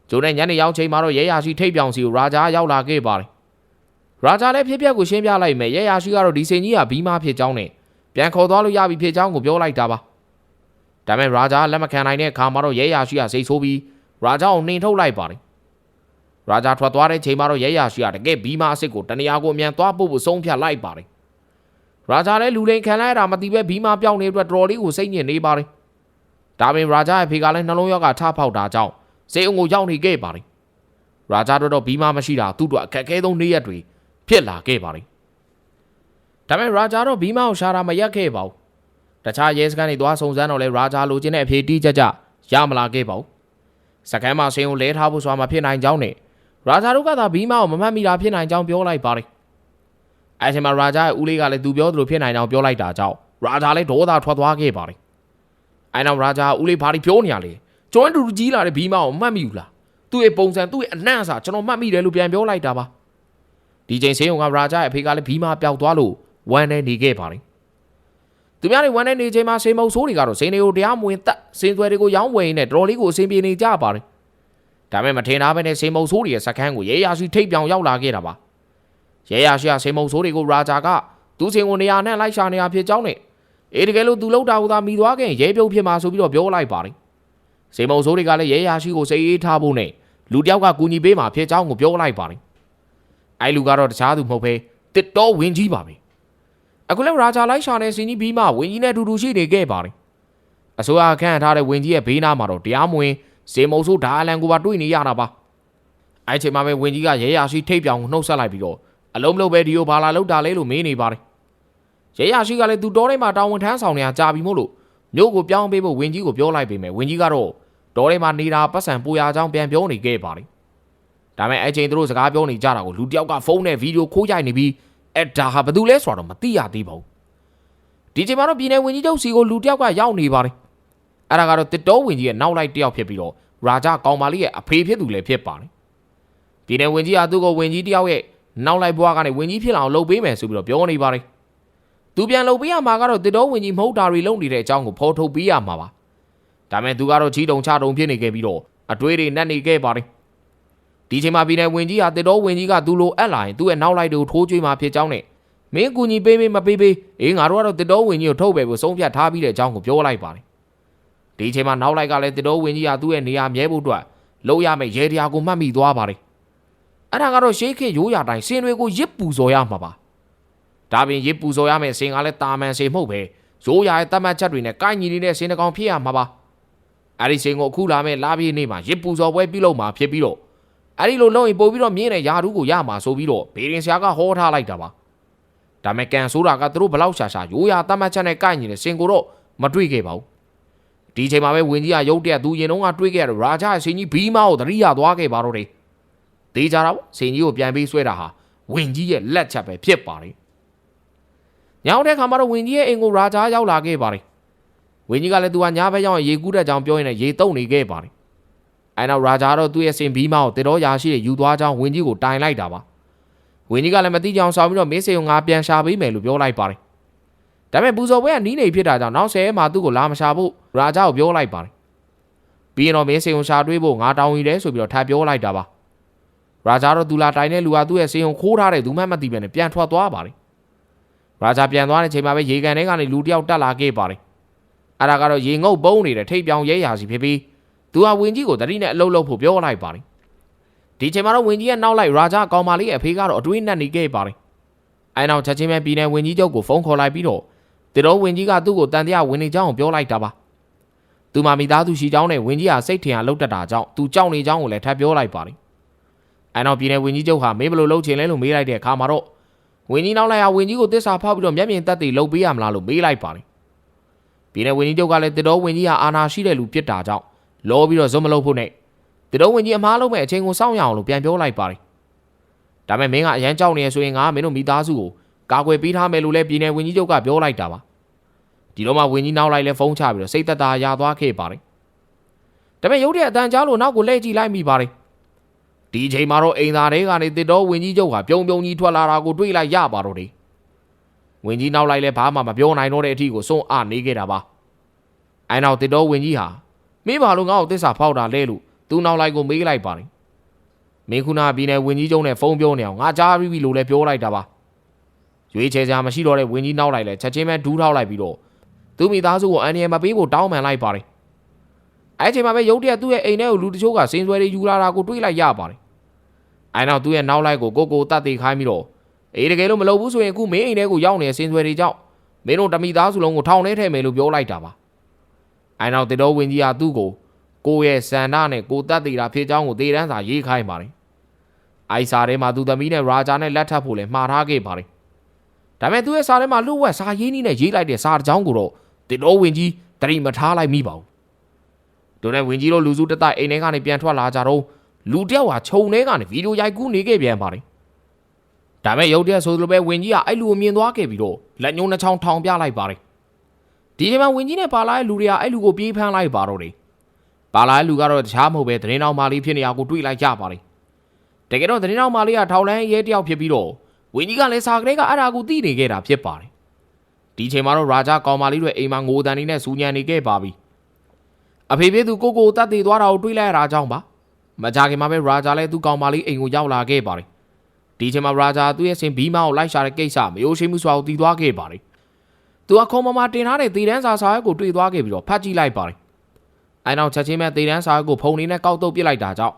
ကျိုးနဲ့ညနေရောက်ချိန်မှာတော့ရဲရာရှိထိတ်ပြောင်စီကိုရာဂျာရောက်လာခဲ့ပါတယ်ရာဂျာလည်းဖြစ်ပျက်ကိုရှင်းပြလိုက်မယ်ရဲရာရှိကတော့ဒီစင်ကြီးကဘီမာဖြစ်ကြောင်းနဲ့ပြန်ခေါ်သွားလို့ရပြီဖြစ်ကြောင်းကိုပြောလိုက်တာပါဒါပေမဲ့ရာဂျာလက်မခံနိုင်တဲ့အခါမှာတော့ရဲရာရှိကစိတ်ဆိုးပြီးရာဂျာကိုနှင်ထုတ်လိုက်ပါတယ်ရာဂျာထွက်သွားတဲ့ချိန်မှာတော့ရဲရာရှိကတကယ်ဘီမာအစ်စ်ကိုတနေရာကိုအမြန်သွားပို့ဖို့ဆုံးဖြတ်လိုက်ပါတယ်ရာဂျာလည်းလူလိန်ခံလိုက်ရတာမသိပဲဘီမာပြောင်းနေအတွက်တော်တော်လေးကိုစိတ်ညစ်နေပါတယ်ဒါပေမဲ့ရာဂျာရဲ့ဖေကလည်းနှလုံးရောဂါထဖောက်တာကြောင့် စေအုံကိုရောက်နေခဲ့ပါတယ်ရာဂျာတို့တော့ဘီမာမရှိတာသူ့တို့အခက်အခဲဆုံးနေ့ရက်တွေဖြစ်လာခဲ့ပါတယ်ဒါပေမဲ့ရာဂျာတော့ဘီမာကိုရှာတာမရက်ခဲ့ပါဘူးတခြားရဲစခန်းတွေသွားစုံစမ်းတော့လဲရာဂျာလိုချင်တဲ့အဖြေတိကျကျရမလာခဲ့ပါဘူးစခန်းမှာဆင်းကိုလဲထားဖို့ဆိုတာမဖြစ်နိုင်ကြောင်းနဲ့ရာဂျာတို့ကသာဘီမာကိုမမှတ်မိတာဖြစ်နိုင်ကြောင်းပြောလိုက်ပါတယ်အဲချိန်မှာရာဂျာရဲ့ဦးလေးကလည်းသူပြောသလိုဖြစ်နိုင်ကြောင်းပြောလိုက်တာကြောင့်ရာဂျာလည်းဒေါသထွက်သွားခဲ့ပါတယ်အဲနောက်ရာဂျာဦးလေးဘာဒီပြောနေရလဲ ကျွမ်းတူတူကြီးလာတဲ့ဘီမာကိုမှတ်မိဘူးလားသူ့ရဲ့ပုံစံသူ့ရဲ့အနှံ့အစာကျွန်တော်မှတ်မိတယ်လို့ပြန်ပြောလိုက်တာပါဒီချိန်ဆင်းုံကရာဂျာရဲ့အဖေကလည်းဘီမာပျောက်သွားလို့ဝမ်းနေနေခဲ့ပါတယ်သူများတွေဝမ်းနေနေချိန်မှာစေမုံဆိုးတွေကတော့စင်းတွေကိုတရားမဝင်တက်စင်းသွဲတွေကိုရောင်းဝယ်နေတော်လေးကိုအဆင်ပြေနေကြပါတယ်ဒါပေမဲ့မထင်တာပဲနဲ့စေမုံဆိုးတွေရဲ့စခန်းကိုရဲရရှိထိတ်ပြောင်ရောက်လာခဲ့တာပါရဲရရှိကစေမုံဆိုးတွေကိုရာဂျာကသူ့စင်ကိုနေရာနဲ့လိုက်ရှာနေရဖြစ်ကြောင်းနဲ့အေးတကယ်လို့သူလောက်တာကိုသာမိသွားခဲ့ရင်ရဲပြုတ်ဖြစ်မှာဆိုပြီးတော့ပြောလိုက်ပါတယ် စေမုံဆိုးတွေကလည်းရဲရရှိကိုစိတ်အေးထားဖို့နဲ့လူတယောက်ကကူညီပေးမှာဖြစ်ကြောင်းကိုပြောလိုက်ပါတယ်အဲလူကတော့တခြားသူမဟုတ်ဘဲတစ်တော်ဝင်းကြီးပါပဲအခုလည်းရာဂျာလိုက်ရှာတဲ့စင်ကြီးဘီမှဝင်းကြီးနဲ့အတူတူရှိနေခဲ့ပါတယ်အစိုးရခန့်ထားတဲ့ဝင်းကြီးရဲ့ဘေးနားမှာတော့တရားမဝင်စေမုံဆိုးဒါအလန်ကိုပါတွေ့နေရတာပါအဲချိန်မှာပဲဝင်းကြီးကရဲရရှိထိတ်ပြောင်နှုတ်ဆက်လိုက်ပြီးတော့အလုံးမလုံးပဲဒီကိုဘာလာလောက်တာလဲလို့မေးနေပါတယ်ရဲရရှိကလည်းသူတော်ထဲမှာတာဝန်ထမ်းဆောင်နေတာကြာပြီမို့လို့ မြို့ကိုပြောင်းပေးဖို့ဝင်းကြီးကိုပြောလိုက်ပေမဲ့ဝင်းကြီးကတော့တော်ထဲမှာနေတာပတ်စံပူရချောင်းပြန်ပြောနေခဲ့ပါတယ်ဒါပေမဲ့အဲချိန်သူတို့စကားပြောနေကြတာကိုလူတယောက်ကဖုန်းနဲ့ဗီဒီယိုခိုးရိုက်နေပြီးအဲ့ဒါဟာဘယ်သူလဲဆိုတော့မသိရသေးပါဘူးဒီချိန်မှာတော့ပြည်နယ်ဝင်ကြီးချုပ်စီကိုလူတယောက်ကရောက်နေပါတယ်အဲ့ဒါကတော့တစ်တော်ဝင်ကြီးရဲ့နောက်လိုက်တယောက်ဖြစ်ပြီးတော့ရာဂျကောင်မာလေးရဲ့အဖေဖြစ်သူလည်းဖြစ်ပါတယ်ပြည်နယ်ဝင်ကြီးကသူ့ကိုဝင်ကြီးတယောက်ရဲ့နောက်လိုက်ဘွားကနေဝင်ကြီးဖြစ်လာအောင်လုပ်ပေးမယ်ဆိုပြီးတော့ပြောနေပါတယ် သူပြန်လုပ်ပေးရမှာကတော့တစ်တော်ဝင်ကြီးမဟုတ်တာတွေလုပ်နေတဲ့အကြောင်းကိုဖော်ထုတ်ပေးရမှာပါဒါမဲ့သူကတော့ချီတုံချတုံဖြစ်နေခဲ့ပြီးတော့အတွေးတွေနဲ့နေခဲ့ပါတယ်ဒီချိန်မှာပြည်နယ်ဝင်ကြီးဟာတစ်တော်ဝင်ကြီးကသူ့လိုအပ်လာရင်သူ့ရဲ့နောက်လိုက်တွေကိုထိုးကျွေးမှာဖြစ်ကြောင်းနဲ့မင်းကူညီပေးပေးမပေးပေးအေးငါတို့ကတော့တစ်တော်ဝင်ကြီးကိုထုတ်ပယ်ဖို့ဆုံးဖြတ်ထားပြီးတဲ့အကြောင်းကိုပြောလိုက်ပါတယ်ဒီအချိန်မှာနောက်လိုက်ကလည်းတစ်တော်ဝင်ကြီးကသူ့ရဲ့နေရာမြဲဖို့အတွက်လုံးရမယ့်ရဲတရားကိုမှတ်မိသွားပါတယ်အဲ့ဒါကတော့ရှေးခေတ်ရိုးရာတိုင်းစင်တွေကိုရစ်ပူဇော်ရမှာပါ ဒါပြင်ရစ်ပူဇော်ရမယ့်စင်ကလည်းတာမန်စင်မဟုတ်ပဲရိုးရာရဲ့တတ်မှတ်ချက်တွေနဲ့ကိုက်ညီနေတဲ့စင်တစ်ကောင်ဖြစ်ရမှာပါအဲ့ဒီစင်ကိုအခုလာမယ့်လာပြည့်နေ့မှာရစ်ပူဇော်ပွဲပြုလုပ်မှာဖြစ်ပြီးတော့အဲ့ဒီလိုလုပ်ရင်ပို့ပြီးတော့မြင်းတဲ့ယာရုကိုရမှာဆိုပြီးတော့ဘေရင်ဆရာကဟောထားလိုက်တာပါဒါမဲ့ကန်ဆိုတာကသူတို့ဘလောက်ရှာရှာရိုးရာတတ်မှတ်ချက်နဲ့ကိုက်ညီတဲ့စင်ကိုတော့မတွေ့ခဲ့ပါဘူးဒီချိန်မှာပဲဝင်းကြီးကရုတ်တရက်သူရင်တော့ကတွေ့ခဲ့ရတဲ့ရာဂျာရဲ့စင်ကြီးဘီးမားကိုသတိရသွားခဲ့ပါတော့တယ်ဒေးကြတာပေါ့စင်ကြီးကိုပြန်ပြီးဆွဲတာဟာဝင်းကြီးရဲ့လက်ချက်ပဲဖြစ်ပါတယ် ညောင်တဲ့ခါမှာတော့ဝင်းကြီးရဲ့အိမ်ကိုရာဂျာရောက်လာခဲ့ပါတယ်ဝင်းကြီးကလည်းသူကညာဘက်ရောက်ရင်ရေကူးတဲ့ကြောင်ပြောရင်လည်းရေတုံနေခဲ့ပါတယ်အဲနောက်ရာဂျာတော့သူ့ရဲ့စင်ဘီးမားကိုတေတော်ရာရှိတဲ့ယူသွားကြောင်းဝင်းကြီးကိုတိုင်လိုက်တာပါဝင်းကြီးကလည်းမသိကြအောင်ဆောင်ပြီးတော့မင်းစေုံငါပြန်ရှာပေးမယ်လို့ပြောလိုက်ပါတယ်။ဒါပေမဲ့ပူဇော်ပွဲကနီးနေဖြစ်တာကြောင့်နောက်ဆယ်ရက်မှာသူ့ကိုလာမရှာဖို့ရာဂျာကိုပြောလိုက်ပါတယ်။ပြီးရင်တော့မင်းစေုံရှာတွေးဖို့ငါတောင်းယူတယ်ဆိုပြီးတော့ထပ်ပြောလိုက်တာပါ။ရာဂျာတော့သူလာတိုင်တဲ့လူကသူ့ရဲ့စေုံခိုးထားတဲ့သူမှမသိပဲနဲ့ပြန်ထွက်သွားပါတယ်။ ရာဂျာပြန်သွားတဲ့ချိန်မှာပဲရေကန်ထဲကနေလူတစ်ယောက်တက်လာခဲ့ပါတယ်။အဲ့ဒါကတော့ရေငုပ်ပုံးနေတဲ့ထိပ်ပြောင်ရဲရာစီဖြစ်ပြီးသူဟာဝင်းကြီးကိုတတိနဲ့အလုပ်လုပ်ဖို့ပြောလိုက်ပါတယ်။ဒီချိန်မှာတော့ဝင်ကြီးရဲ့နောက်လိုက်ရာဂျာကောင်မလေးရဲ့အဖေကတော့အတွေးနဲ့နေခဲ့ပါတယ်။အဲနောက်ချက်ချင်းပဲပြည်နယ်ဝင်ကြီးချုပ်ကိုဖုန်းခေါ်လိုက်ပြီးတော့တေတော်ဝင်ကြီးကသူ့ကိုတန်တရားဝင်နေကြောင်းကိုပြောလိုက်တာပါ။သူမမိသားစုရှိကြောင်းနဲ့ဝင်ကြီးဟာစိတ်ထင်ရလောက်တတ်တာကြောင့်သူကြောက်နေကြောင်းကိုလည်းထပ်ပြောလိုက်ပါတယ်။အဲနောက်ပြည်နယ်ဝင်ကြီးချုပ်ဟာမင်းဘယ်လိုလုပ်ချင်လဲလို့မေးလိုက်တဲ့အခါမှာတော့ ဝင်ကြီးနောက်လိုက်ဟာဝင်ကြီးကိုတစ္ဆာဖောက်ပြီးတော့မျက်မြင်သက်သေလုပ်ပေးရမလားလို့မေးလိုက်ပါတယ်။ပြည်နယ်ဝင်ကြီးချုပ်ကလည်းတေတော်ဝင်ကြီးဟာအာဏာရှိတဲ့လူဖြစ်တာကြောင့်လောပြီးတော့ဇွတ်မလုပ်ဖို့နဲ့ဒီတော့ဝင်ကြီးအမားလုံးမဲ့အချိန်ကိုစောင့်ရအောင်လို့ပြန်ပြောလိုက်ပါတယ်။ဒါပေမဲ့မင်းကအရန်ကြောက်နေရဆိုရင်ငါမင်းတို့မိသားစုကိုကာကွယ်ပေးထားမယ်လို့လည်းပြည်နယ်ဝင်ကြီးချုပ်ကပြောလိုက်တာပါ။ဒီတော့မှဝင်ကြီးနောက်လိုက်လဲဖုန်းချပြီးတော့စိတ်သက်သာရသွားခဲ့ပါတယ်။ဒါပေမဲ့ရုတ်တဲ့အတန်ကြားလို့နောက်ကိုလှည့်ကြည့်လိုက်မိပါတယ်။ ဒီအချိန်မှာတော့အိမ်သားတွေကနေတစ်တော်ဝင်ကြီးချုပ်ကပြုံပြုံကြီးထွက်လာတာကိုတွေ့လိုက်ရပါတော့တယ်။ဝင်ကြီးနောက်လိုက်လဲဘာမှမပြောနိုင်တော့တဲ့အထီကိုစွန့်အနေခဲ့တာပါ။အဲနောက်တစ်တော်ဝင်ကြီးဟာမင်းဘာလို့ငါ့ကိုသစ္စာဖောက်တာလဲလို့သူနောက်လိုက်ကိုမေးလိုက်ပါတယ်မင်းခုနပြည်နယ်ဝင်ကြီးကျုံနဲ့ဖုန်းပြောနေအောင်ငါကြားပြီးပြီလို့လည်းပြောလိုက်တာပါရွေးချယ်စရာမရှိတော့တဲ့ဝင်ကြီးနောက်လိုက်လဲချက်ချင်းပဲဒူးထောက်လိုက်ပြီးတော့သူမိသားစုကိုအန်ဒီယယ်မပေးဖို့တောင်းပန်လိုက်ပါတယ် အဲချိန်မှာပဲရုတ်တရက်သူ့ရဲ့အိမ်ထဲကိုလူတချို့ကစင်ဆွဲတွေယူလာတာကိုတွေးလိုက်ရပါတယ်အဲနောက်သူ့ရဲ့နောက်လိုက်ကိုကိုကိုတတ်သိခိုင်းပြီးတော့အေးတကယ်လို့မလုပ်ဘူးဆိုရင်အခုမင်းအိမ်ထဲကိုရောက်နေတဲ့စင်ဆွဲတွေကြောင့်မင်းတို့တမိသားစုလုံးကိုထောင်ထဲထည့်မယ်လို့ပြောလိုက်တာပါအဲနောက်တေတော်ဝင်ကြီးကသူ့ကိုကိုယ့်ရဲ့စန္ဒနဲ့ကိုတတ်တည်တာဖြစ်ကြောင်းကိုသေတန်းစာရေးခိုင်းပါတယ်။အိုက်စာထဲမှာသူသမီးနဲ့ရာဂျာနဲ့လက်ထပ်ဖို့လည်းမှားထားခဲ့ပါတယ်။ဒါပေမဲ့သူ့ရဲ့စာထဲမှာလှုပ်ဝက်စာရေးနည်းနဲ့ရေးလိုက်တဲ့စာတစ်ကြောင်းကိုတော့တင်တော်ဝင်ကြီးတတိမထားလိုက်မိပါဘူး။ တို့နဲ့ဝင်ကြီးတို့လူစုတက်တိုက်အိမ်ထဲကနေပြန်ထွက်လာကြတော့လူတယောက်ဟာခြုံထဲကနေဗီဒီယိုရိုက်ကူးနေခဲ့ပြန်ပါတယ်။ဒါပေမဲ့ရုတ်တရက်ဆိုလိုပဲဝင်ကြီးကအဲ့လူကိုမြင်သွားခဲ့ပြီးတော့လက်ညှိုးနှချောင်းထောင်ပြလိုက်ပါတယ်။ဒီချိန်မှာဝင်ကြီးနဲ့ပါလာတဲ့လူတွေကအဲ့လူကိုပြေးဖမ်းလိုက်ပါတော့တယ်။ပါလာတဲ့လူကတော့တခြားမဟုတ်ပဲသတင်းတော်မာလေးဖြစ်နေအောင်ကိုတွေ့လိုက်ကြပါလေတကယ်တော့သတင်းတော်မာလေးကထောက်လန်းရဲတယောက်ဖြစ်ပြီးတော့ဝင်းကြီးကလည်းစာကလေးကအရာကိုသိနေခဲ့တာဖြစ်ပါတယ်ဒီချိန်မှာတော့ရာဂျာကောင်မာလေးတွေအိမ်မှာငိုတန်နေနဲ့စူညံနေခဲ့ပါပြီ အဖေဖေသူကိုကိုတတ်တည်သွားတာကိုတွေးလိုက်ရတာကြောင့်ပါမကြခင်မှာပဲရာဂျာလည်းသူ့ကောင်မာလေးအိမ်ကိုရောက်လာခဲ့ပါတယ်ဒီချိန်မှာရာဂျာသူ့ရဲ့စင်ဘီမာကိုလိုက်ရှာတဲ့ကိစ္စမယိုရှိမှုစွာကိုတည်သွားခဲ့ပါတယ်သူကခုံမမတင်ထားတဲ့တည်တန်းစာစာရွက်ကိုတွေ့သွားခဲ့ပြီးတော့ဖတ်ကြည့်လိုက်ပါတယ်အဲနောက်ချက်ချင်းပဲတေတန်းစာအုပ်ကိုဖုန်လေးနဲ့ကောက်တုတ်ပစ်လိုက်တာကြောင့်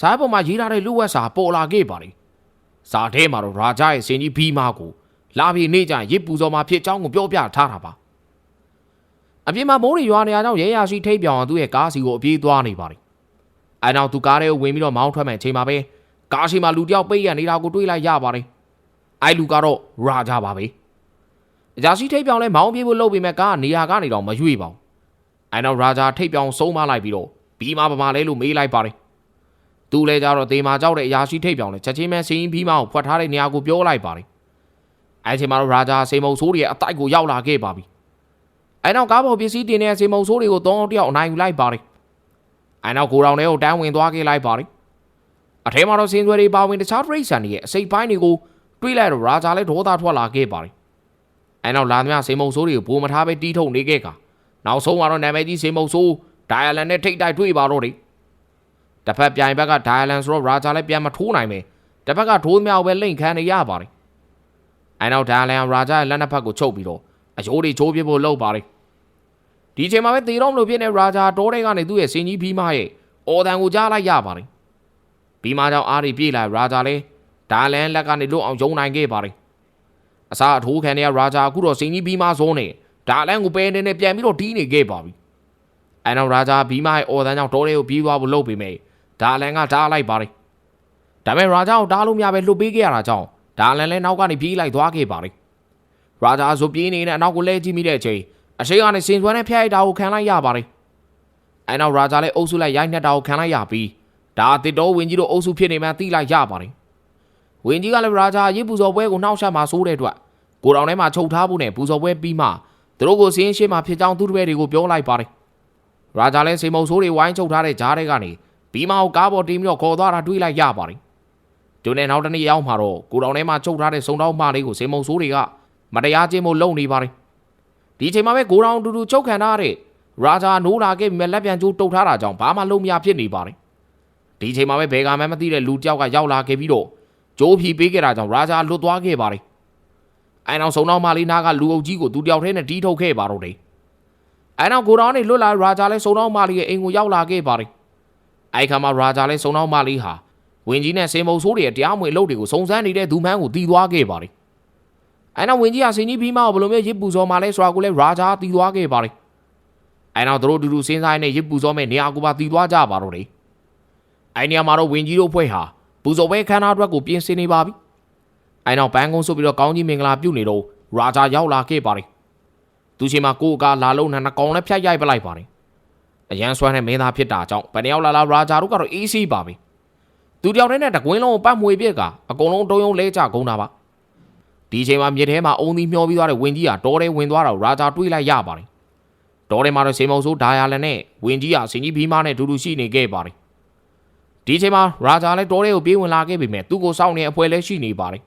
စာအုပ်ပေါ်မှာရေးထားတဲ့လူဝက်စာပေါ်လာခဲ့ပါလေစာထဲမှာတော့ရာဂျာရဲ့စင်ကြီးဘီမာကိုလာပြီးနေကြရစ်ပူဇော်မှာဖြစ်ကြောင်းကိုပြောပြထားတာပါ အပြင်မှာမိုးတွေရွာနေရကြောင်းရဲရရှိထိတ်ပြောင်အောင်သူ့ရဲ့ကားစီကိုအပြေးသွားနေပါလေအဲနောက်သူကားထဲကိုဝင်ပြီးတော့မောင်းထွက်မဲ့အချိန်မှာပဲကားရှိမှာလူတယောက်ပိတ်ရနေတာကိုတွေးလိုက်ရပါတယ်အဲလူကတော့ရာဂျာပါပဲအရာရှိထိတ်ပြောင်လဲမောင်းပြေးဖို့လုပ်ပေမဲ့ကားကနေရာကနေတော့မရွေ့ပါဘူးအဲနောက်ရာဂျာထိတ်ပြောင်ဆုံးမလိုက်ပြီးတော့ဘီမာဗမာလဲလို့မေးလိုက်ပါတယ်သူလဲကြတော့တေမာကြောက်တဲ့အရာရှိထိတ်ပြောင်လဲချက်ချင်းပဲစင်းဘီမာကိုဖွက်ထားတဲ့နေရာကိုပြောလိုက်ပါတယ်အဲချိန်မှာတော့ရာဂျာစေမုံဆိုးတွေရဲ့အတိုက်ကိုရောက်လာခဲ့ပါပြီ အဲနောက်ကားပေါ်ပစ္စည်းတင်တဲ့စေမုံဆိုးတွေကိုသုံးအောင်တယောက်အနိုင်ယူလိုက်ပါတယ်အဲနောက်ကိုရောင်ထဲကိုတန်းဝင်သွားခဲ့လိုက်ပါတယ်အထဲမှာတော့စင်းဆွဲတွေပါဝင်တခြားတရိတ်ဆန်တွေရဲ့အစိပ်ပိုင်းတွေကိုတွေးလိုက်တော့ရာဂျာလဲဒေါသထွက်လာခဲ့ပါတယ်အဲနောက်လာသမျှစေမုံဆိုးတွေကိုဘိုးမထားပဲတီးထုတ်နေခဲ့ကနောက်ဆုံးကတော့နာမည်ကြီးစေမုံဆိုးဒိုင်ယာလန်နဲ့ထိတ်တိုက်တွေ့ပါတော့တယ်တစ်ဖက်ပြိုင်ဘက်ကဒိုင်ယာလန်ဆိုတော့ရာဂျာလည်းပြန်မထိုးနိုင်ပဲတစ်ဖက်ကထိုးမြောက်ပဲလိမ့်ခမ်းနေရပါတယ်အဲနောက်ဒါလန်ရာဂျာရဲ့လက်နှစ်ဖက်ကိုချုပ်ပြီးတော့ အယိုးတွေချိုးပြဖို့လုပ်ပါတယ်ဒီအချိန်မှာပဲတေတော့မလို့ဖြစ်နေရာဂျာတောထဲကနေသူ့ရဲ့စင်ကြီးဘီမာရဲ့အော်တန်ကိုကြားလိုက်ရပါတယ်ဘီမာကြောင့်အားတွေပြေးလာရာဂျာလည်းဒါလန်လက်ကနေလွတ်အောင်ယုံနိုင်ခဲ့ပါတယ်အစားအထိုးခံတဲ့ရာဂျာအခုတော့စင်ကြီးဘီမာဇုံးနေဒါလန်ကိုပဲနေနေပြန်ပြီးတော့တီးနေခဲ့ပါပြီအဲနောက်ရာဂျာဘီမာရဲ့အော်တန်ကြောင့်တောထဲကိုပြေးသွားဖို့လုပ်ပေမဲ့ဒါလန်ကဒါးလိုက်ပါတယ်ဒါပေမဲ့ရာဂျာကိုဒါးလို့မရပဲလှုပ်ပေးခဲ့ရတာကြောင့်ဒါလန်လည်းနောက်ကနေပြေးလိုက်သွားခဲ့ပါတယ် ရာဂျာဆိုပြေးနေတဲ့အနောက်ကိုလဲကြည့်မိတဲ့အချိန်အရှိကနေစင်စွမ်းနဲ့ဖျက်ရိုက်တာကိုခံလိုက်ရပါတယ်အဲနောက်ရာဂျာလည်းအုပ်စုလိုက်ရိုက်နှက်တာကိုခံလိုက်ရပြီးဒါအတစ်တော်ဝင်ကြီးတို့အုပ်စုဖြစ်နေမှသိလိုက်ရပါတယ်ဝင်ကြီးကလည်းရာဂျာရစ်ပူဇော်ပွဲကိုနှောက်ယှက်မှာစိုးတဲ့အတွက်ကိုတောင်ထဲမှာချုပ်ထားဖို့နဲ့ပူဇော်ပွဲပြီးမှသူတို့ကိုစင်းရှင်းမှာဖြစ်ကြောင်းသူတို့တွေကိုပြောလိုက်ပါတယ်ရာဂျာလည်းစိန်မုံဆိုးတွေဝိုင်းချုပ်ထားတဲ့ဂျားတွေကနေဘီမာကိုကားပေါ်တင်ပြီးတော့ခေါ်သွားတာတွေးလိုက်ရပါတယ်ကျုံနဲ့နောက်တနေ့ရောက်မှာတော့ကိုတောင်ထဲမှာချုပ်ထားတဲ့စုံတောင်းမလေးကိုစိန်မုံဆိုးတွေက မတရားခြင်းမို့လုံနေပါတယ်ဒီအချိန်မှာပဲကိုတောင်တူတူချုပ်ခံထားတဲ့ရာဂျာနိုးလာခဲ့မြက်လက်ပြန်ကျိုးတုတ်ထားတာကြောင့်ဘာမှလုံးမရဖြစ်နေပါတယ်ဒီအချိန်မှာပဲဘယ်ကမှမသိတဲ့လူတယောက်ကရောက်လာခဲ့ပြီးတော့ကျိုးဖြီပေးခဲ့တာကြောင့်ရာဂျာလွတ်သွားခဲ့ပါတယ်အဲနောက်စုံတောင်းမလေးနားကလူအုပ်ကြီးကိုသူတယောက်တည်းနဲ့တီးထုတ်ခဲ့ပါတော့တယ်အဲနောက်ကိုတောင်နေလွတ်လာရာဂျာလည်းစုံတောင်းမလေးရဲ့အိမ်ကိုရောက်လာခဲ့ပါတယ်အဲခါမှာရာဂျာလည်းစုံတောင်းမလေးဟာဝင်ကြီးနဲ့စေမုံဆိုးတွေရဲ့တရားမဝင်အလုပ်တွေကိုစုံစမ်းနေတဲ့ဒူမန်းကိုတီးသွားခဲ့ပါတယ် အဲနောက်ဝင်ကြီးကစင်ကြီးပြီးမှဘယ်လိုမျိုးရစ်ပူစော်မှလဲဆိုတာကိုလည်းရာဂျာတီးသွားခဲ့ပါတယ်အဲနောက်တို့တူတူစင်းဆိုင်နဲ့ရစ်ပူစော်မဲ့နေရာကိုပါတီးသွားကြပါတော့တယ်အဲနေရာမှာတော့ဝင်ကြီးတို့ဖွဲ့ဟာပူဇော်ပွဲခန်းနာအတွက်ကိုပြင်ဆင်နေပါပြီအဲနောက်ပန်းကုန်းဆိုပြီးတော့ကောင်းကြီးမင်္ဂလာပြုနေတော့ရာဂျာရောက်လာခဲ့ပါတယ်သူချိန်မှာကိုယ်ကလာလုံးနဲ့နှကောင်နဲ့ဖြတ်ရိုက်ပလိုက်ပါတယ်အရန်ဆွမ်းတဲ့မင်းသားဖြစ်တာကြောင့်ဘယ်နှယောက်လာလာရာဂျာတို့ကတော့အေးဆေးပါပဲသူတယောက်တည်းနဲ့တကွင်းလုံးကိုပတ်မွေပြက်ကအကုန်လုံးတုံးယုံလဲကြကုန်တာပါ ဒီချိန်မှာမြေထဲမှာအုံသီးမျောပြီးသွားတဲ့ဝင်းကြီးကတောထဲဝင်သွားတော့ရာဂျာတွေးလိုက်ရပါတယ်တောထဲမှာတော့စေမုံဆိုးဒါယာလန်နဲ့ဝင်းကြီးကစင်ကြီးဘီမာနဲ့ဒူဒူရှိနေခဲ့ပါတယ်ဒီချိန်မှာရာဂျာလည်းတောထဲကိုပြေးဝင်လာခဲ့ပေမဲ့သူ့ကိုစောင့်နေအဖွဲလဲရှိနေပါတယ်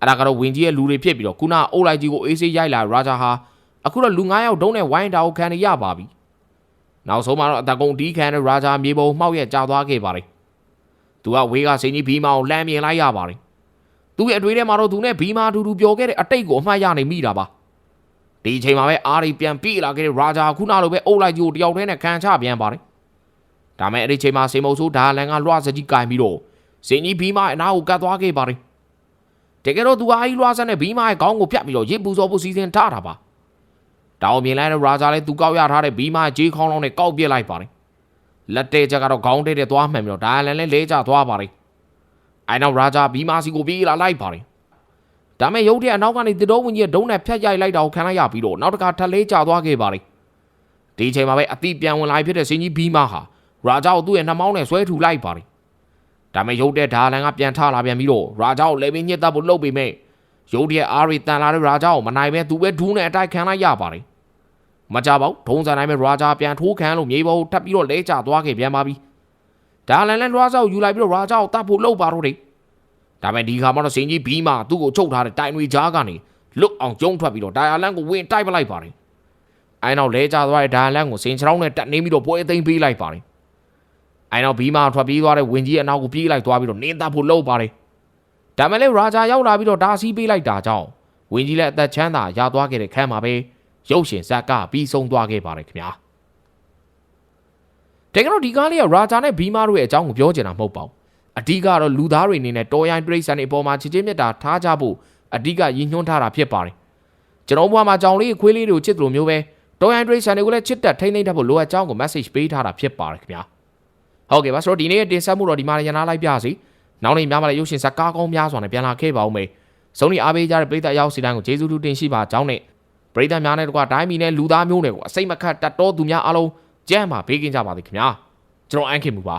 အဲ့ဒါကတော့ဝင်းကြီးရဲ့လူတွေဖြစ်ပြီးတော့ခုနအုပ်လိုက်ကြီးကိုအေးဆေးရိုက်လာရာဂျာဟာအခုတော့လူ9ယောက်ဒုံးနဲ့ဝိုင်းတာကိုခံရပါပြီနောက်ဆုံးမှာတော့အတကုံဒီခံတဲ့ရာဂျာမြေပုံမှောက်ရက်ကျသွားခဲ့ပါတယ်သူကဝေးကစင်ကြီးဘီမာကိုလှမ်းမြင်လိုက်ရပါတယ် သူ့ရဲ့အတွေ့ထဲမှာတော့သူနဲ့ဘီမာအတူတူပျော်ခဲ့တဲ့အတိတ်ကိုအမှတ်ရနေမိတာပါဒီအချိန်မှာပဲအာရီပြန်ပြေးလာခဲ့တဲ့ရာဂျာခုနလိုပဲအုပ်လိုက်ကြီးကိုတယောက်တည်းနဲ့ခံချပြန်ပါတယ်ဒါမဲ့အဲ့ဒီချိန်မှာစေမုံဆိုးဒါလန်ကလွှစကြီးကင်ပြီးတော့စင်ကြီးဘီမာအနာကိုကတ်သွားခဲ့ပါတယ်တကယ်တော့သူကအာကြီးလွှစနဲ့ဘီမာရဲ့ခေါင်းကိုဖြတ်ပြီးတော့ရစ်ပူစောဖို့စီစဉ်ထားတာပါတောင်မြင်လိုက်တဲ့ရာဂျာလည်းသူကောက်ရထားတဲ့ဘီမာဂျေးခေါင်းလုံးနဲ့ကောက်ပြစ်လိုက်ပါတယ်လက်တဲ့ချက်ကတော့ခေါင်းတဲ့တဲ့သွားမှန်ပြီးတော့ဒါလန်လည်းလဲကျသွားပါတယ် အဲနောက်ရာဂျာဘီမာစီကိုပြေးလာလိုက်ပါတယ်ဒါမဲ့ရုပ်တဲ့အနောက်ကနေတတော်ဝင်ကြီးဒုံးနဲ့ဖြတ်ရိုက်လိုက်တာကိုခံလိုက်ရပြီးတော့နောက်တစ်ခါထပ်လေးကျသွားခဲ့ပါတယ်ဒီအချိန်မှာပဲအတိပြန်ဝင်လာဖြစ်တဲ့စင်ကြီးဘီမာဟာရာဂျာကိုသူ့ရဲ့နှမောင်းနဲ့ဆွဲထူလိုက်ပါတယ်ဒါမဲ့ရုပ်တဲ့ဒါလန်ကပြန်ထလာပြန်ပြီးတော့ရာဂျာကိုလေပင်းညစ်တပ်ဖို့လုပ်ပေမဲ့ရုပ်တဲ့အားရီတန်လာတဲ့ရာဂျာကိုမနိုင်ပဲသူပဲဒူးနဲ့အတိုက်ခံလိုက်ရပါတယ်မကြပါဘူးဒုံးစံတိုင်းပဲရာဂျာပြန်ထိုးခံလို့မြေပေါ်ကိုထပ်ပြီးတော့လဲကျသွားခဲ့ပြန်ပါပြီ ဒါလန်လည်းရာဂျာကိုယူလိုက်ပြီးတော့ရာဂျာကိုတတ်ဖို့လုပ်ပါတော့တယ်ဒါပေမဲ့ဒီခါမှတော့စင်ကြီးဘီမာသူ့ကိုချုပ်ထားတဲ့တိုင်တွေကြားကနေလွတ်အောင်ကျုံထွက်ပြီးတော့ဒါယာလန်ကိုဝင်တိုက်ပလိုက်ပါတယ်အဲနောက်လဲကျသွားတဲ့ဒါယာလန်ကိုစင်ချောင်းနဲ့တက်နေပြီးတော့ပွဲသိမ်းပေးလိုက်ပါတယ်အဲနောက်ဘီမာထွက်ပြေးသွားတဲ့ဝင်ကြီးအနောက်ကိုပြေးလိုက်သွားပြီးတော့နင်းတတ်ဖို့လုပ်ပါတယ်ဒါမဲ့လည်းရာဂျာရောက်လာပြီးတော့ဒါစီးပေးလိုက်တာကြောင့်ဝင်ကြီးလည်းအသက်ချမ်းသာရသွားခဲ့တဲ့ခန်းမှာပဲရုပ်ရှင်ဇက်ကပြီးဆုံးသွားခဲ့ပါတယ်ခင်ဗျာ တကယ်တော့ဒီကားလေးကရာဂျာနဲ့ဘီမာတို့ရဲ့အကြောင်းကိုပြောချင်တာမဟုတ်ပါဘူးအဓိကတော့လူသားတွေအနေနဲ့တော်ရိုင်းတိရစ္ဆာန်တွေအပေါ်မှာချစ်ချင်းမြတ်တာထားကြဖို့အဓိကရည်ညွှန်းထားတာဖြစ်ပါတယ်ကျွန်တော်ဘွားမှာကြောင်လေးခွေးလေးတွေကိုချစ်တယ်လို့မျိုးပဲတော်ရိုင်းတိရစ္ဆာန်တွေကိုလည်းချစ်တက်ထိန်းသိမ်းတတ်ဖို့လိုအပ်ကြောင်းကို message ပေးထားတာဖြစ်ပါတယ်ခင်ဗျာဟုတ်ကဲ့ပါဆိုတော့ဒီနေ့တင်ဆက်မှုတော့ဒီမှာရနာလိုက်ပြစီနောက်နေ့များမှလည်းရုပ်ရှင်ဇာတ်ကားကောင်းများစွာနဲ့ပြန်လာခဲ့ပါဦးမယ်ဆုံးနေအားပေးကြတဲ့ပရိသတ်ရောက်စီတိုင်းကိုကျေးဇူးတူတင်ရှိပါကြောင်းနဲ့ပရိသတ်များနဲ့တကွာတိုင်းပြည်နဲ့လူသားမျိုးတွေကိုအစိမ့်မခတ်တတ်တော်သူများအားလုံး ကြမ်းမှာဘေးကင်းကြပါစေခင်ဗျာကျွန်တော်အန်ခင်မူပါ